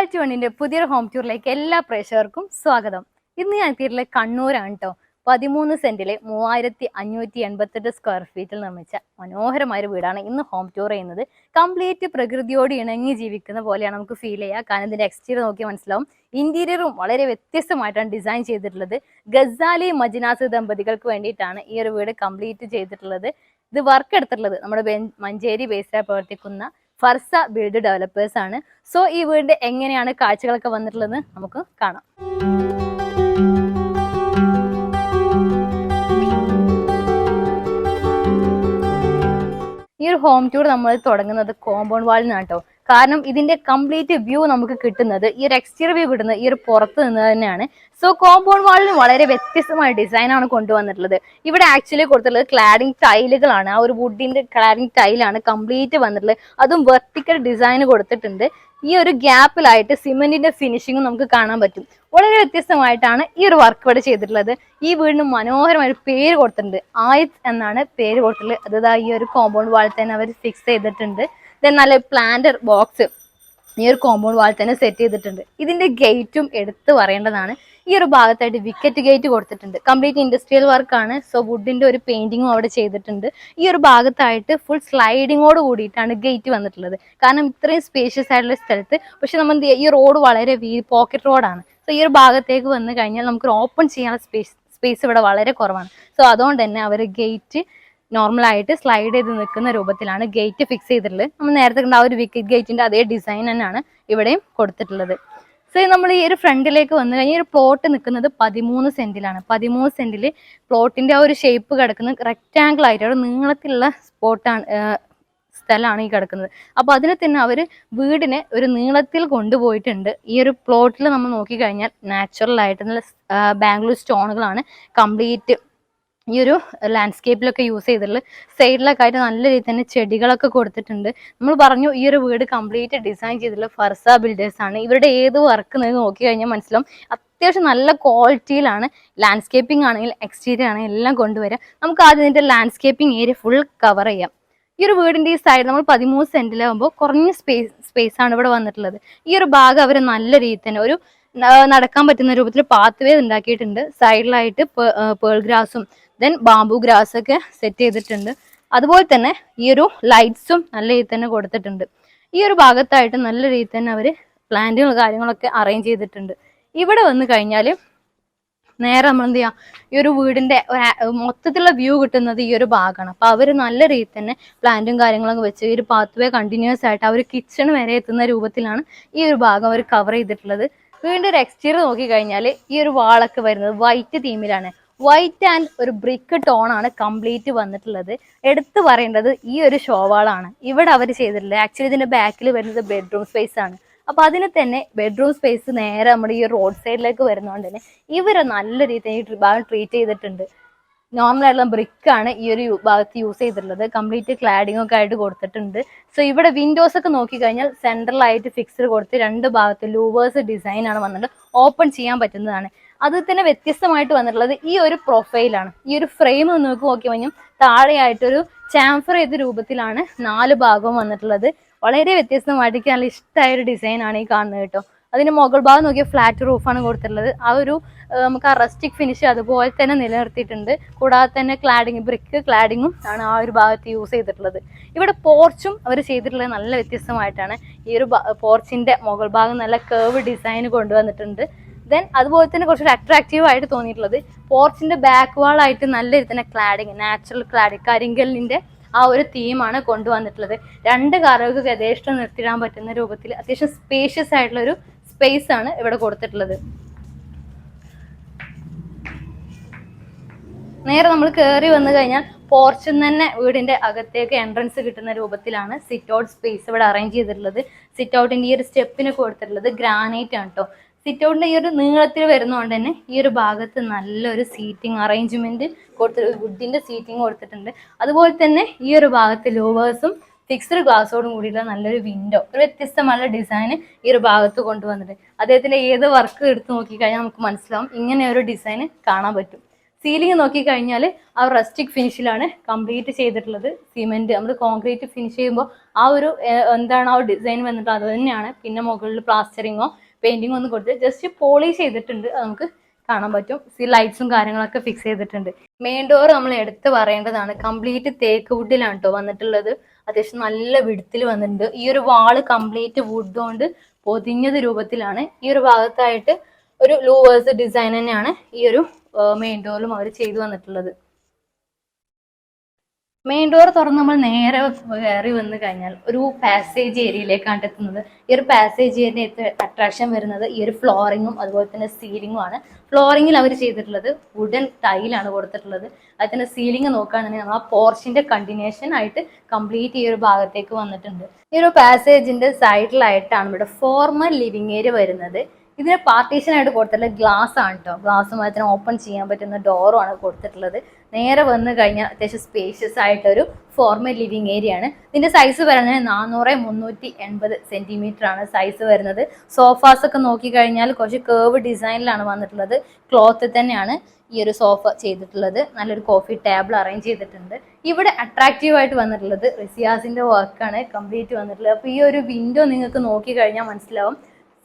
Reality വണ്ണിന്റെ പുതിയൊരു home ടൂറിലേക്ക് എല്ലാ പ്രേക്ഷകർക്കും സ്വാഗതം. ഇന്ന് ഞാൻ എത്തിയിട്ടുള്ള കണ്ണൂരാണ് കേട്ടോ പതിമൂന്ന് സെന്റിലെ മൂവായിരത്തി അഞ്ഞൂറ്റി എൺപത്തെട്ട് സ്ക്വയർ ഫീറ്റിൽ നിർമ്മിച്ച മനോഹരമായ ഒരു വീടാണ് ഇന്ന് ഹോം ടൂർ ചെയ്യുന്നത്. കംപ്ലീറ്റ് പ്രകൃതിയോട് ഇണങ്ങി ജീവിക്കുന്ന പോലെയാണ് നമുക്ക് ഫീൽ ചെയ്യുക കാരണം ഇതിന്റെ എക്സ്റ്റീരിയർ നോക്കി മനസ്സിലാവും. ഇന്റീരിയറും വളരെ വ്യത്യസ്തമായിട്ടാണ് ഡിസൈൻ ചെയ്തിട്ടുള്ളത്. ഗസാലി മജിനാസ് ദമ്പതികൾക്ക് വേണ്ടിയിട്ടാണ് ഈ ഒരു വീട് കംപ്ലീറ്റ് ചെയ്തിട്ടുള്ളത്. ഇത് വർക്ക് എടുത്തിട്ടുള്ളത്. നമ്മുടെ മഞ്ചേരി ബേസിലായി പ്രവർത്തിക്കുന്ന ഫർസ ബിൽഡ് ഡെവലപ്പേഴ്സ് ആണ്. സോ ഈ വീടിന്റെ എങ്ങനെയാണ് കാഴ്ചകളൊക്കെ വന്നിട്ടുള്ളത് നമുക്ക് കാണാം. ഈ ഒരു ഹോം ടൂർ നമ്മൾ തുടങ്ങുന്നത് കോമ്പൗണ്ട് വാളിൽ നിന്നാണ് കാരണം ഇതിന്റെ കംപ്ലീറ്റ് വ്യൂ നമുക്ക് കിട്ടുന്നത് ഈ ഒരു എക്സ്റ്റീരിയർ വ്യൂ കിട്ടുന്നത് ഈ ഒരു പുറത്ത് നിന്ന് തന്നെയാണ്. സോ കോമ്പൗണ്ട് വാളിന് വളരെ വ്യത്യസ്തമായ ഡിസൈൻ ആണ് കൊണ്ടുവന്നിട്ടുള്ളത്. ഇവിടെ ആക്ച്വലി കൊടുത്തിട്ടുള്ളത് ക്ലാഡിംഗ് ടൈലുകളാണ് ആ ഒരു വുഡിന്റെ ക്ലാഡിംഗ് ടൈലാണ് കംപ്ലീറ്റ് വന്നിട്ടുള്ളത്. അതും വെർട്ടിക്കൽ ഡിസൈൻ കൊടുത്തിട്ടുണ്ട്. ഈ ഒരു ഗ്യാപ്പിലായിട്ട് സിമെന്റിന്റെ ഫിനിഷിംഗും നമുക്ക് കാണാൻ പറ്റും. വളരെ വ്യത്യസ്തമായിട്ടാണ് ഈ ഒരു വർക്ക് ഇവിടെ ചെയ്തിട്ടുള്ളത്. ഈ വീടിന് മനോഹരമായ പേര് കൊടുത്തിട്ടുണ്ട്. ആയത് എന്നാണ് പേര് കൊടുത്തിട്ടുള്ളത്. അതായത് ഈ ഒരു കോമ്പൗണ്ട് വാളിൽ തന്നെ അവർ ഫിക്സ് ചെയ്തിട്ടുണ്ട്. ദെൻ നല്ല പ്ലാന്റർ ബോക്സ് ഈ ഒരു കോമ്പൗണ്ട് വാൾ തന്നെ സെറ്റ് ചെയ്തിട്ടുണ്ട്. ഇതിന്റെ ഗേറ്റും എടുത്തു പറയേണ്ടതാണ്. ഈ ഒരു ഭാഗത്തായിട്ട് വിക്കറ്റ് ഗേറ്റ് കൊടുത്തിട്ടുണ്ട്. കംപ്ലീറ്റ് ഇൻഡസ്ട്രിയൽ വർക്കാണ് സോ വുഡിന്റെ ഒരു പെയിന്റിങ്ങും അവിടെ ചെയ്തിട്ടുണ്ട്. ഈ ഒരു ഭാഗത്തായിട്ട് ഫുൾ സ്ലൈഡിങ്ങോട് കൂടിയിട്ടാണ് ഗേറ്റ് വന്നിട്ടുള്ളത്. കാരണം ഇത്രയും സ്പേഷ്യസ് ആയിട്ടുള്ള സ്ഥലത്ത്. പക്ഷെ നമ്മൾ ഈ റോഡ് വളരെ വീ പോക്കറ്റ് റോഡാണ് സോ ഈ ഒരു ഭാഗത്തേക്ക് വന്നു കഴിഞ്ഞാൽ നമുക്ക് ഓപ്പൺ ചെയ്യാനുള്ള സ്പേസ് സ്പേസ് ഇവിടെ വളരെ കുറവാണ്. സോ അതുകൊണ്ട് തന്നെ അവർ ഗേറ്റ് നോർമലായിട്ട് സ്ലൈഡ് ചെയ്ത് നിൽക്കുന്ന രൂപത്തിലാണ് ഗേറ്റ് ഫിക്സ് ചെയ്തിട്ടുള്ളത്. നമ്മൾ നേരത്തെ കണ്ട ആ ഒരു വിക്കറ്റ് ഗേറ്റിന്റെ അതേ ഡിസൈൻ തന്നെയാണ് ഇവിടെയും കൊടുത്തിട്ടുള്ളത്. സോ നമ്മൾ ഈ ഒരു ഫ്രണ്ടിലേക്ക് വന്നു കഴിഞ്ഞാൽ ഒരു പ്ലോട്ട് നിൽക്കുന്നത് പതിമൂന്ന് സെന്റിലാണ്. പതിമൂന്ന് സെന്റിൽ പ്ലോട്ടിന്റെ ആ ഒരു ഷേപ്പ് കിടക്കുന്നത് റെക്റ്റാങ്കിൾ ആയിട്ട് ഒരു നീളത്തിലുള്ള സ്പോട്ടാണ് സ്ഥലമാണ് ഈ കിടക്കുന്നത്. അപ്പോൾ അതിനെ തന്നെ അവർ വീടിനെ ഒരു നീളത്തിൽ കൊണ്ടുപോയിട്ടുണ്ട്. ഈ ഒരു പ്ലോട്ടിൽ നമ്മൾ നോക്കിക്കഴിഞ്ഞാൽ നാച്ചുറൽ ആയിട്ട് ബാംഗ്ലൂർ സ്റ്റോണുകളാണ് കംപ്ലീറ്റ് ഈ ഒരു ലാൻഡ്സ്കേപ്പിലൊക്കെ യൂസ് ചെയ്തിട്ടുള്ളത് സൈഡിലൊക്കെ ആയിട്ട് നല്ല രീതിയിൽ തന്നെ ചെടികളൊക്കെ കൊടുത്തിട്ടുണ്ട്. നമ്മൾ പറഞ്ഞു ഈ ഒരു വീട് കംപ്ലീറ്റ് ഡിസൈൻ ചെയ്തിട്ടുള്ള ഫർസ ബിൽഡേഴ്സ് ആണ്. ഇവരുടെ ഏത് വർക്ക് നോക്കി കഴിഞ്ഞാൽ മനസ്സിലാവും. അത്യാവശ്യം നല്ല ക്വാളിറ്റിയിലാണ് ലാൻഡ്സ്കേപ്പിംഗ് ആണെങ്കിലും എക്സ്റ്റീരിയർ ആണെങ്കിലും എല്ലാം കൊണ്ടുവരാം നമുക്ക് ആദ്യം ഇതിന്റെ ലാൻഡ്സ്കേപ്പിംഗ് ഏരിയ ഫുൾ കവർ ചെയ്യാം. ഈ ഒരു വീടിന്റെ ഈ സൈഡ് നമ്മൾ പതിമൂന്ന് സെന്റിലാകുമ്പോൾ കുറഞ്ഞ സ്പേസ് സ്പേസ് ആണ് ഇവിടെ വന്നിട്ടുള്ളത്. ഈ ഒരു ഭാഗം അവർ നല്ല രീതിയിൽ തന്നെ ഒരു നടക്കാൻ പറ്റുന്ന രൂപത്തിൽ പാത്ത് വേ ഉണ്ടാക്കിയിട്ടുണ്ട് സൈഡിലായിട്ട് പേൾ ഗ്രാസും ദെൻ ബാമ്പു ഗ്രാസ് ഒക്കെ സെറ്റ് ചെയ്തിട്ടുണ്ട്. അതുപോലെ തന്നെ ഈ ഒരു ലൈറ്റ്സും നല്ല രീതിയിൽ തന്നെ കൊടുത്തിട്ടുണ്ട്. ഈ ഒരു ഭാഗത്തായിട്ട് നല്ല രീതിയിൽ തന്നെ അവർ പ്ലാന്റുകളും കാര്യങ്ങളൊക്കെ അറേഞ്ച് ചെയ്തിട്ടുണ്ട്. ഇവിടെ വന്നു കഴിഞ്ഞാൽ നേരെ നമ്മൾ എന്ത് ചെയ്യാം? ഈ ഒരു വീടിന്റെ മൊത്തത്തിലുള്ള വ്യൂ കിട്ടുന്നത് ഈ ഒരു ഭാഗമാണ്. അപ്പൊ അവർ നല്ല രീതിയിൽ തന്നെ പ്ലാന്റും കാര്യങ്ങളൊക്കെ വെച്ച് ഈ ഒരു പാത്ത് വേ കണ്ടിന്യൂസ് ആയിട്ട് അവർ കിച്ചൺ വരെ എത്തുന്ന രൂപത്തിലാണ് ഈ ഒരു ഭാഗം അവർ കവർ ചെയ്തിട്ടുള്ളത്. വീണ്ടും ഒരു എക്സ്റ്റീരിയർ നോക്കി കഴിഞ്ഞാൽ ഈ ഒരു വാളൊക്കെ വരുന്നത് വൈറ്റ് തീമിലാണ് വൈറ്റ് ആൻഡ് ഒരു ബ്രിക്ക് ടോൺ ആണ് കംപ്ലീറ്റ് വന്നിട്ടുള്ളത്. എടുത്തു പറയേണ്ടത് ഈ ഒരു ഷോവാളാണ്. ഇവിടെ അവർ ചെയ്തിട്ടുള്ളത് ആക്ച്വലി ഇതിന്റെ ബാക്കിൽ വരുന്നത് ബെഡ്റൂം സ്പേസ് ആണ്. അപ്പൊ അതിന് തന്നെ ബെഡ്റൂം സ്പേസ് നേരെ നമ്മുടെ ഈ റോഡ് സൈഡിലേക്ക് വരുന്നതുകൊണ്ട് തന്നെ ഇവരെ നല്ല രീതിയിൽ ഭാഗം ട്രീറ്റ് ചെയ്തിട്ടുണ്ട്. നോർമൽ ആയിട്ടുള്ള ബ്രിക്ക് ആണ് ഈ ഒരു ഭാഗത്ത് യൂസ് ചെയ്തിട്ടുള്ളത്. കംപ്ലീറ്റ് ക്ലാഡിംഗ് ഒക്കെ ആയിട്ട് കൊടുത്തിട്ടുണ്ട്. സോ ഇവിടെ വിൻഡോസ് ഒക്കെ നോക്കിക്കഴിഞ്ഞാൽ സെൻട്രലായിട്ട് ഫിക്സ്ഡ് കൊടുത്ത് രണ്ട് ഭാഗത്ത് ലൂവേഴ്സ് ഡിസൈൻ ആണ് വന്നിട്ട് ഓപ്പൺ ചെയ്യാൻ പറ്റുന്നതാണ്. അത് തന്നെ വ്യത്യസ്തമായിട്ട് വന്നിട്ടുള്ളത് ഈ ഒരു പ്രൊഫൈലാണ് ഈ ഒരു ഫ്രെയിം നോക്കി നോക്കി കഴിഞ്ഞാൽ താഴെയായിട്ടൊരു ചാംഫർ ചെയ്ത രൂപത്തിലാണ് നാല് ഭാഗവും വന്നിട്ടുള്ളത്. വളരെ വ്യത്യസ്തമായിട്ട് എനിക്ക് നല്ല ഇഷ്ടമായ ഒരു ഡിസൈൻ ആണ് ഈ കാണുന്നത് കേട്ടോ. അതിന് മുകൾ ഭാഗം നോക്കിയ ഫ്ലാറ്റ് റൂഫാണ് കൊടുത്തിട്ടുള്ളത്. ആ ഒരു നമുക്ക് ആ റസ്റ്റിക് ഫിനിഷ് അതുപോലെ തന്നെ നിലനിർത്തിയിട്ടുണ്ട്. കൂടാതെ തന്നെ ക്ലാഡിങ് ബ്രിക്ക് ക്ലാഡിങ്ങും ആണ് ആ ഒരു ഭാഗത്ത് യൂസ് ചെയ്തിട്ടുള്ളത്. ഇവിടെ പോർച്ചും അവർ ചെയ്തിട്ടുള്ളത് നല്ല വ്യത്യസ്തമായിട്ടാണ്. ഈ ഒരു പോർച്ചിന്റെ മുകൾ ഭാഗം നല്ല കേവ് ഡിസൈൻ കൊണ്ടുവന്നിട്ടുണ്ട്. ദെൻ അതുപോലെ തന്നെ കുറച്ചൊരു അട്രാക്റ്റീവ് ആയിട്ട് തോന്നിയിട്ടുള്ളത് പോർച്ചിന്റെ ബാക്ക് വാൾ ആയിട്ട് നല്ല രീതി തന്നെ ക്ലാഡിങ് നാച്ചുറൽ ക്ലാഡിങ് കരിങ്കലിന്റെ ആ ഒരു തീമാണ് കൊണ്ടുവന്നിട്ടുള്ളത്. രണ്ട് കാറുകൾക്ക് യഥേഷ്ടം നിർത്തിയിടാൻ പറ്റുന്ന രൂപത്തിൽ അത്യാവശ്യം സ്പേഷ്യസ് ആയിട്ടുള്ള ഒരു സ്പേസ് ആണ് ഇവിടെ കൊടുത്തിട്ടുള്ളത്. നേരെ നമ്മൾ കയറി വന്നു കഴിഞ്ഞാൽ പോർച്ചിൽ തന്നെ വീടിന്റെ അകത്തേക്ക് എൻട്രൻസ് കിട്ടുന്ന രൂപത്തിലാണ് സിറ്റ് ഔട്ട് സ്പേസ് ഇവിടെ അറേഞ്ച് ചെയ്തിട്ടുള്ളത്. സിറ്റ് ഔട്ടിന്റെ ഈ ഒരു സ്റ്റെപ്പിന് കൊടുത്തിട്ടുള്ളത് ഗ്രാനൈറ്റ് ആണ് കേട്ടോ സിറ്റ് ഔട്ടിൽ ഈ ഒരു നീളത്തിൽ വരുന്നതുകൊണ്ട് തന്നെ ഈ ഒരു ഭാഗത്ത് നല്ലൊരു സീറ്റിംഗ് അറേഞ്ച്മെന്റ് കൊടുത്ത് വുഡിന്റെ സീറ്റിംഗ് കൊടുത്തിട്ടുണ്ട്. അതുപോലെ തന്നെ ഈ ഒരു ഭാഗത്ത് ലോവേഴ്സും ഫിക്സ്ഡ് ഗ്ലാസോടും കൂടിയുള്ള നല്ലൊരു വിൻഡോ ഒരു വ്യത്യസ്തമായ ഡിസൈൻ ഈ ഒരു ഭാഗത്ത് കൊണ്ടുവന്നിട്ടുണ്ട്. അദ്ദേഹത്തിന്റെ ഏത് വർക്ക് എടുത്ത് നോക്കിക്കഴിഞ്ഞാൽ നമുക്ക് മനസ്സിലാവും ഇങ്ങനെ ഒരു ഡിസൈൻ കാണാൻ പറ്റും. സീലിംഗ് നോക്കി കഴിഞ്ഞാൽ ആ റസ്റ്റിക് ഫിനിഷിലാണ് കംപ്ലീറ്റ് ചെയ്തിട്ടുള്ളത്. സിമെന്റ് നമ്മൾ കോൺക്രീറ്റ് ഫിനിഷ് ചെയ്യുമ്പോൾ ആ ഒരു എന്താണ് ആ ഡിസൈൻ വന്നിട്ട് അത് തന്നെയാണ്. പിന്നെ മുകളിൽ പ്ലാസ്റ്ററിങ്ങോ പെയിന്റിങ്ങോ ഒന്നും കൊടുത്ത് ജസ്റ്റ് പോളിഷ് ചെയ്തിട്ടുണ്ട്. അത് നമുക്ക് കാണാൻ പറ്റും. സി ലൈറ്റ്സും കാര്യങ്ങളൊക്കെ ഫിക്സ് ചെയ്തിട്ടുണ്ട്. മെയിൻ ഡോർ നമ്മൾ എടുത്ത് പറയേണ്ടതാണ്. കംപ്ലീറ്റ് തേക്ക് വുഡിലാണ് കേട്ടോ വന്നിട്ടുള്ളത്. അത്യാവശ്യം നല്ല വിടുത്തിൽ വന്നിട്ടുണ്ട്. ഈ ഒരു വാൾ കംപ്ലീറ്റ് വുഡ് കൊണ്ട് പൊതിഞ്ഞത് രൂപത്തിലാണ്. ഈ ഒരു ഭാഗത്തായിട്ട് ഒരു ലൂവേഴ്സ് ഡിസൈൻ തന്നെയാണ് ഈ ഒരു മെയിൻ ഡോറിലും അവർ ചെയ്തു വന്നിട്ടുള്ളത്. മെയിൻ ഡോർ തുറന്ന് നമ്മൾ നേരെ കയറി വന്നു കഴിഞ്ഞാൽ ഒരു പാസേജ് ഏരിയയിലേക്കാണ് എത്തുന്നത്. ഈ ഒരു പാസേജ് ഏരിയ അട്രാക്ഷൻ വരുന്നത് ഈ ഒരു ഫ്ലോറിങ്ങും അതുപോലെ തന്നെ സീലിങ്ങും ആണ്. ഫ്ലോറിങ്ങിൽ അവർ ചെയ്തിട്ടുള്ളത് വുഡൻ ടൈലാണ് കൊടുത്തിട്ടുള്ളത്. അതിൽ തന്നെ സീലിംഗ് നോക്കുകയാണെങ്കിൽ നമ്മൾ ആ പോർഷിന്റെ കണ്ടിന്യൂഷൻ ആയിട്ട് കംപ്ലീറ്റ് ഈ ഒരു ഭാഗത്തേക്ക് വന്നിട്ടുണ്ട്. ഈ ഒരു പാസേജിന്റെ സൈഡിലായിട്ടാണ് ഇവിടെ ഫോർമൽ ലിവിംഗ് ഏരിയ വരുന്നത്. ഇതിന് പാർട്ടീഷൻ ആയിട്ട് കൊടുത്തിട്ടുള്ളത് ഗ്ലാസ് ആണ് കേട്ടോ ഗ്ലാസ് മാത്രം ഓപ്പൺ ചെയ്യാൻ പറ്റുന്ന ഡോറും ആണ് കൊടുത്തിട്ടുള്ളത്. നേരെ വന്ന് കഴിഞ്ഞാൽ അത്യാവശ്യം സ്പേഷ്യസ് ആയിട്ടൊരു ഫോർമൽ ലിവിങ് ഏരിയ ആണ്. ഇതിന്റെ സൈസ് വരുന്നത് നാനൂറ് മുന്നൂറ്റി എൺപത് സെന്റിമീറ്റർ ആണ് സൈസ് വരുന്നത്. സോഫാസ് ഒക്കെ നോക്കിക്കഴിഞ്ഞാൽ കുറച്ച് കേവ് ഡിസൈനിലാണ് വന്നിട്ടുള്ളത്. ക്ലോത്ത് തന്നെയാണ് ഈ ഒരു സോഫ ചെയ്തിട്ടുള്ളത്. നല്ലൊരു കോഫി ടേബിൾ അറേഞ്ച് ചെയ്തിട്ടുണ്ട്. ഇവിടെ അട്രാക്റ്റീവ് ആയിട്ട് വന്നിട്ടുള്ളത് റിസിയാസിന്റെ വർക്കാണ് കംപ്ലീറ്റ് വന്നിട്ടുള്ളത്. അപ്പോൾ ഈ ഒരു വിൻഡോ നിങ്ങൾക്ക് നോക്കി കഴിഞ്ഞാൽ മനസ്സിലാവും.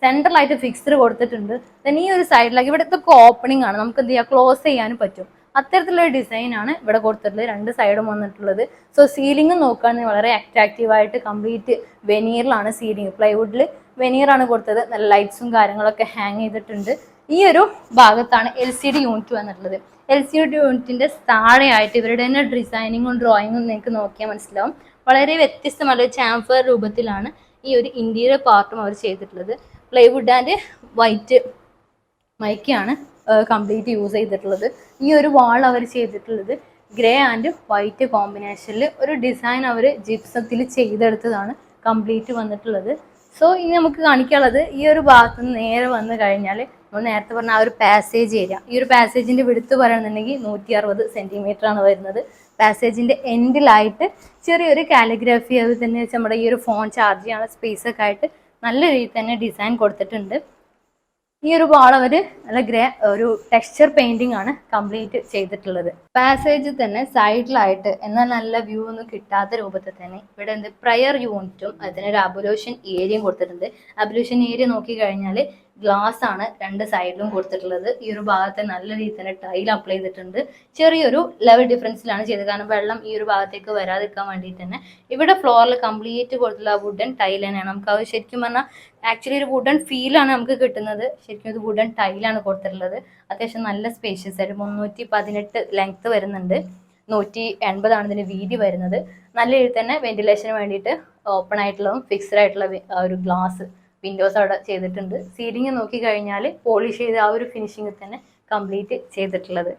സെൻട്രലായിട്ട് ഫിക്സ്ഡ് കൊടുത്തിട്ടുണ്ട്. ദെൻ ഈ ഒരു സൈഡിലേക്ക് ഇവിടുത്തെ ഓപ്പണിംഗ് ആണ്. നമുക്ക് എന്ത് ചെയ്യാം? ക്ലോസ് ചെയ്യാനും പറ്റും. അത്തരത്തിലുള്ള ഡിസൈൻ ആണ് ഇവിടെ കൊടുത്തിട്ടുള്ളത്. രണ്ട് സൈഡും വന്നിട്ടുള്ളത്. സോ സീലിംഗ് നോക്കുകയാണെങ്കിൽ വളരെ അട്രാക്റ്റീവ് ആയിട്ട് കംപ്ലീറ്റ് വെനീറിലാണ് സീലിംഗ് പ്ലൈവുഡിൽ വെനീറാണ് കൊടുത്തത്. നല്ല ലൈറ്റ്സും കാര്യങ്ങളൊക്കെ ഹാങ് ചെയ്തിട്ടുണ്ട്. ഈ ഒരു ഭാഗത്താണ് എൽ സി ഡി യൂണിറ്റ് വന്നിട്ടുള്ളത്. എൽ സി ഡി യൂണിറ്റിന്റെ താഴെയായിട്ട് ഇവരുടെ തന്നെ ഡിസൈനിങ്ങും ഡ്രോയിങ്ങും നിങ്ങൾക്ക് നോക്കിയാൽ മനസ്സിലാവും. വളരെ വ്യത്യസ്തമായ ഒരു ചാംഫർ രൂപത്തിലാണ് ഈ ഒരു ഇന്റീരിയർ പാർട്ടും അവർ ചെയ്തിട്ടുള്ളത്. പ്ലൈവുഡ് ആൻഡ് വൈറ്റ് മൈക്കാണ് കംപ്ലീറ്റ് യൂസ് ചെയ്തിട്ടുള്ളത്. ഈ ഒരു വാൾ അവർ ചെയ്തിട്ടുള്ളത് ഗ്രേ ആൻഡ് വൈറ്റ് കോമ്പിനേഷനിൽ ഒരു ഡിസൈൻ അവർ ജിപ്സത്തിൽ ചെയ്തെടുത്തതാണ് കംപ്ലീറ്റ് വന്നിട്ടുള്ളത്. സോ ഇനി നമുക്ക് കാണിക്കാനുള്ളത് ഈ ഒരു ഭാഗത്ത് നിന്ന് നേരെ വന്ന് കഴിഞ്ഞാൽ നമ്മൾ നേരത്തെ പറഞ്ഞ ആ ഒരു പാസേജ് ഏരിയ ഈ ഒരു പാസേജിന്റെ വിടുത്ത് പറയുകയാണെന്നുണ്ടെങ്കിൽ നൂറ്റി അറുപത് സെന്റിമീറ്റർ ആണ് വരുന്നത്. പാസേജിന്റെ എൻഡിലായിട്ട് ചെറിയൊരു കാലിഗ്രാഫി അത് തന്നെ വെച്ച് നമ്മുടെ ഈ ഒരു ഫോൺ ചാർജ് ചെയ്യാനുള്ള സ്പേസൊക്കെ ആയിട്ട് നല്ല രീതിയിൽ തന്നെ ഡിസൈൻ കൊടുത്തിട്ടുണ്ട്. ഈ ഒരു വാൾ അവർ നല്ല ഗ്രേ ഒരു ടെക്സ്ചർ പെയിന്റിംഗ് ആണ് കംപ്ലീറ്റ് ചെയ്തിട്ടുള്ളത്. പാസേജ് തന്നെ സൈഡിലായിട്ട് എന്നാൽ നല്ല വ്യൂ ഒന്നും കിട്ടാത്ത രൂപത്തിൽ തന്നെ ഇവിടെ എന്ത് പ്രയർ യൂണിറ്റും അതിന് ഒരു അബുലേഷൻ ഏരിയയും കൊടുത്തിട്ടുണ്ട്. അബുലൂഷൻ ഏരിയ നോക്കി കഴിഞ്ഞാൽ ഗ്ലാസ് ആണ് രണ്ട് സൈഡിലും കൊടുത്തിട്ടുള്ളത്. ഈ ഒരു ഭാഗത്തെ നല്ല രീതിയിൽ തന്നെ ടൈൽ അപ്ലൈ ചെയ്തിട്ടുണ്ട്. ചെറിയൊരു ലെവൽ ഡിഫറൻസിലാണ് ചെയ്തത്. കാരണം വെള്ളം ഈ ഒരു ഭാഗത്തേക്ക് വരാതിരിക്കാൻ വേണ്ടിയിട്ട് തന്നെ. ഇവിടെ ഫ്ലോറിൽ കംപ്ലീറ്റ് കൊടുത്തുള്ള വുഡൻ ടൈൽ തന്നെയാണ്. നമുക്ക് അത് ശരിക്കും പറഞ്ഞാൽ ആക്ച്വലി ഒരു വുഡൻ ഫീലാണ് നമുക്ക് കിട്ടുന്നത്. ശരിക്കും ഇത് വുഡൻ ടൈലാണ് കൊടുത്തിട്ടുള്ളത്. അത്യാവശ്യം നല്ല സ്പേഷ്യസ് ആയിട്ട് മുന്നൂറ്റി പതിനെട്ട് ലെങ്ത് വരുന്നുണ്ട്. നൂറ്റി എൺപതാണ് ഇതിന് വീതി വരുന്നത്. നല്ല രീതിയിൽ തന്നെ വെന്റിലേഷന് വേണ്ടിയിട്ട് ഓപ്പൺ ആയിട്ടുള്ളതും ഫിക്സ്ഡ് ആയിട്ടുള്ള ഒരു ഗ്ലാസ് വിൻഡോസ് അവിടെ ചെയ്തിട്ടുണ്ട്. സീലിംഗ് നോക്കി കഴിഞ്ഞാൽ പോളിഷ് ചെയ്ത് ആ ഒരു ഫിനിഷിംഗ് തന്നെ കംപ്ലീറ്റ് ചെയ്തിട്ടുള്ളത്.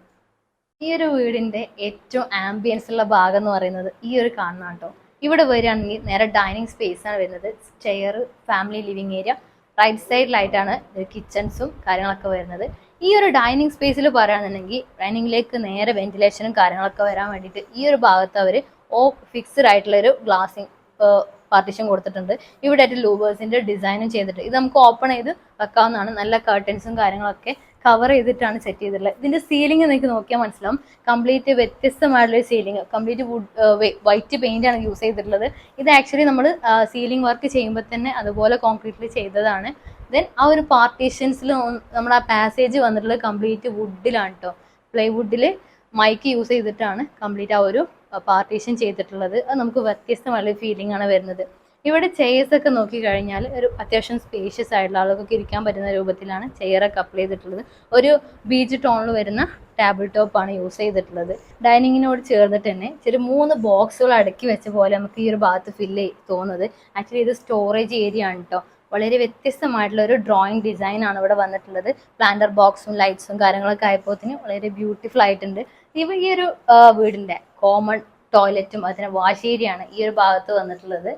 ഈ ഒരു വീടിന്റെ ഏറ്റവും ആംബിയൻസ് ഉള്ള ഭാഗം എന്ന് പറയുന്നത് ഈ ഒരു കാണുന്ന കേട്ടോ ഇവിടെ വരികയാണെങ്കിൽ നേരെ ഡൈനിങ് സ്പേസ് ആണ് വരുന്നത്. Chair family living area right സൈഡിലായിട്ടാണ് കിച്ചൺസും കാര്യങ്ങളൊക്കെ വരുന്നത്. ഈ ഒരു ഡൈനിങ് സ്പേസിൽ പറയുകയാണെന്നുണ്ടെങ്കിൽ ഡൈനിങ്ങിലേക്ക് നേരെ വെന്റിലേഷനും കാര്യങ്ങളൊക്കെ വരാൻ വേണ്ടിയിട്ട് ഈ ഒരു ഭാഗത്ത് അവർ ഓ ഫിക്സ്ഡ് ആയിട്ടുള്ളൊരു ഗ്ലാസിങ് പാർട്ടീഷൻ കൊടുത്തിട്ടുണ്ട്. ഇവിടെ ആയിട്ട് ലൂവേഴ്സിന്റെ ഡിസൈനും ചെയ്തിട്ട് ഇത് നമുക്ക് ഓപ്പൺ ചെയ്ത് വെക്കാവുന്നതാണ്. നല്ല കർട്ടൻസും കാര്യങ്ങളൊക്കെ കവർ ചെയ്തിട്ടാണ് സെറ്റ് ചെയ്തിട്ടുള്ളത്. ഇതിന്റെ സീലിംഗ് നിങ്ങൾക്ക് നോക്കിയാൽ മനസ്സിലാവും. കംപ്ലീറ്റ് വ്യത്യസ്തമായിട്ടുള്ള ceiling complete wood white paint ആണ് യൂസ് ചെയ്തിട്ടുള്ളത്. ഇത് ആക്ച്വലി നമ്മൾ സീലിംഗ് വർക്ക് ചെയ്യുമ്പോൾ തന്നെ അതുപോലെ കോൺക്രീറ്റിൽ ചെയ്തതാണ്. ദെൻ ആ ഒരു പാർട്ടീഷൻസിൽ നമ്മൾ ആ പാസേജ് വന്നിട്ടുള്ളത് കംപ്ലീറ്റ് വുഡിലാണ് കേട്ടോ പ്ലൈവുഡിൽ മൈക്ക് യൂസ് ചെയ്തിട്ടാണ് കംപ്ലീറ്റ് ആ ഒരു പാർട്ടീഷൻ ചെയ്തിട്ടുള്ളത്. അത് നമുക്ക് വ്യത്യസ്തമായ ഫീലിംഗ് ആണ് വരുന്നത്. ഇവിടെ ചെയർസ് ഒക്കെ നോക്കി കഴിഞ്ഞാൽ ഒരു അത്യാവശ്യം സ്പേഷ്യസ് ആയിട്ടുള്ള ആളുകൾക്ക് ഇരിക്കാൻ പറ്റുന്ന രൂപത്തിലാണ് ചെയറൊക്കെ അപ്ലൈ ചെയ്തിട്ടുള്ളത്. ഒരു ബീച്ച് ടോണിൽ വരുന്ന ടേബിൾ ടോപ്പാണ് യൂസ് ചെയ്തിട്ടുള്ളത്. ഡൈനിങ്ങിനോട് ചേർന്നിട്ട് തന്നെ ചെറിയ മൂന്ന് ബോക്സുകൾ അടക്കി വെച്ച പോലെ നമുക്ക് ഈ ഒരു ഭാഗത്ത് ഫില്ല് തോന്നുന്നത്. ആക്ച്വലി ഇത് സ്റ്റോറേജ് ഏരിയ ആണ് കേട്ടോ വളരെ വ്യത്യസ്തമായിട്ടുള്ള ഒരു ഡ്രോയിങ് ഡിസൈൻ ആണ് ഇവിടെ വന്നിട്ടുള്ളത്. പ്ലാന്റർ ബോക്സും ലൈറ്റ്സും കാര്യങ്ങളൊക്കെ ആയപ്പോത്തിന് വളരെ ബ്യൂട്ടിഫുൾ ആയിട്ടുണ്ട്. ഇവ ഈ ഒരു വീടിന്റെ കോമൺ ടോയ്ലറ്റും അതിന് വാഷ് ഏരിയ ഈ ഒരു ഭാഗത്ത് വന്നിട്ടുള്ളത്.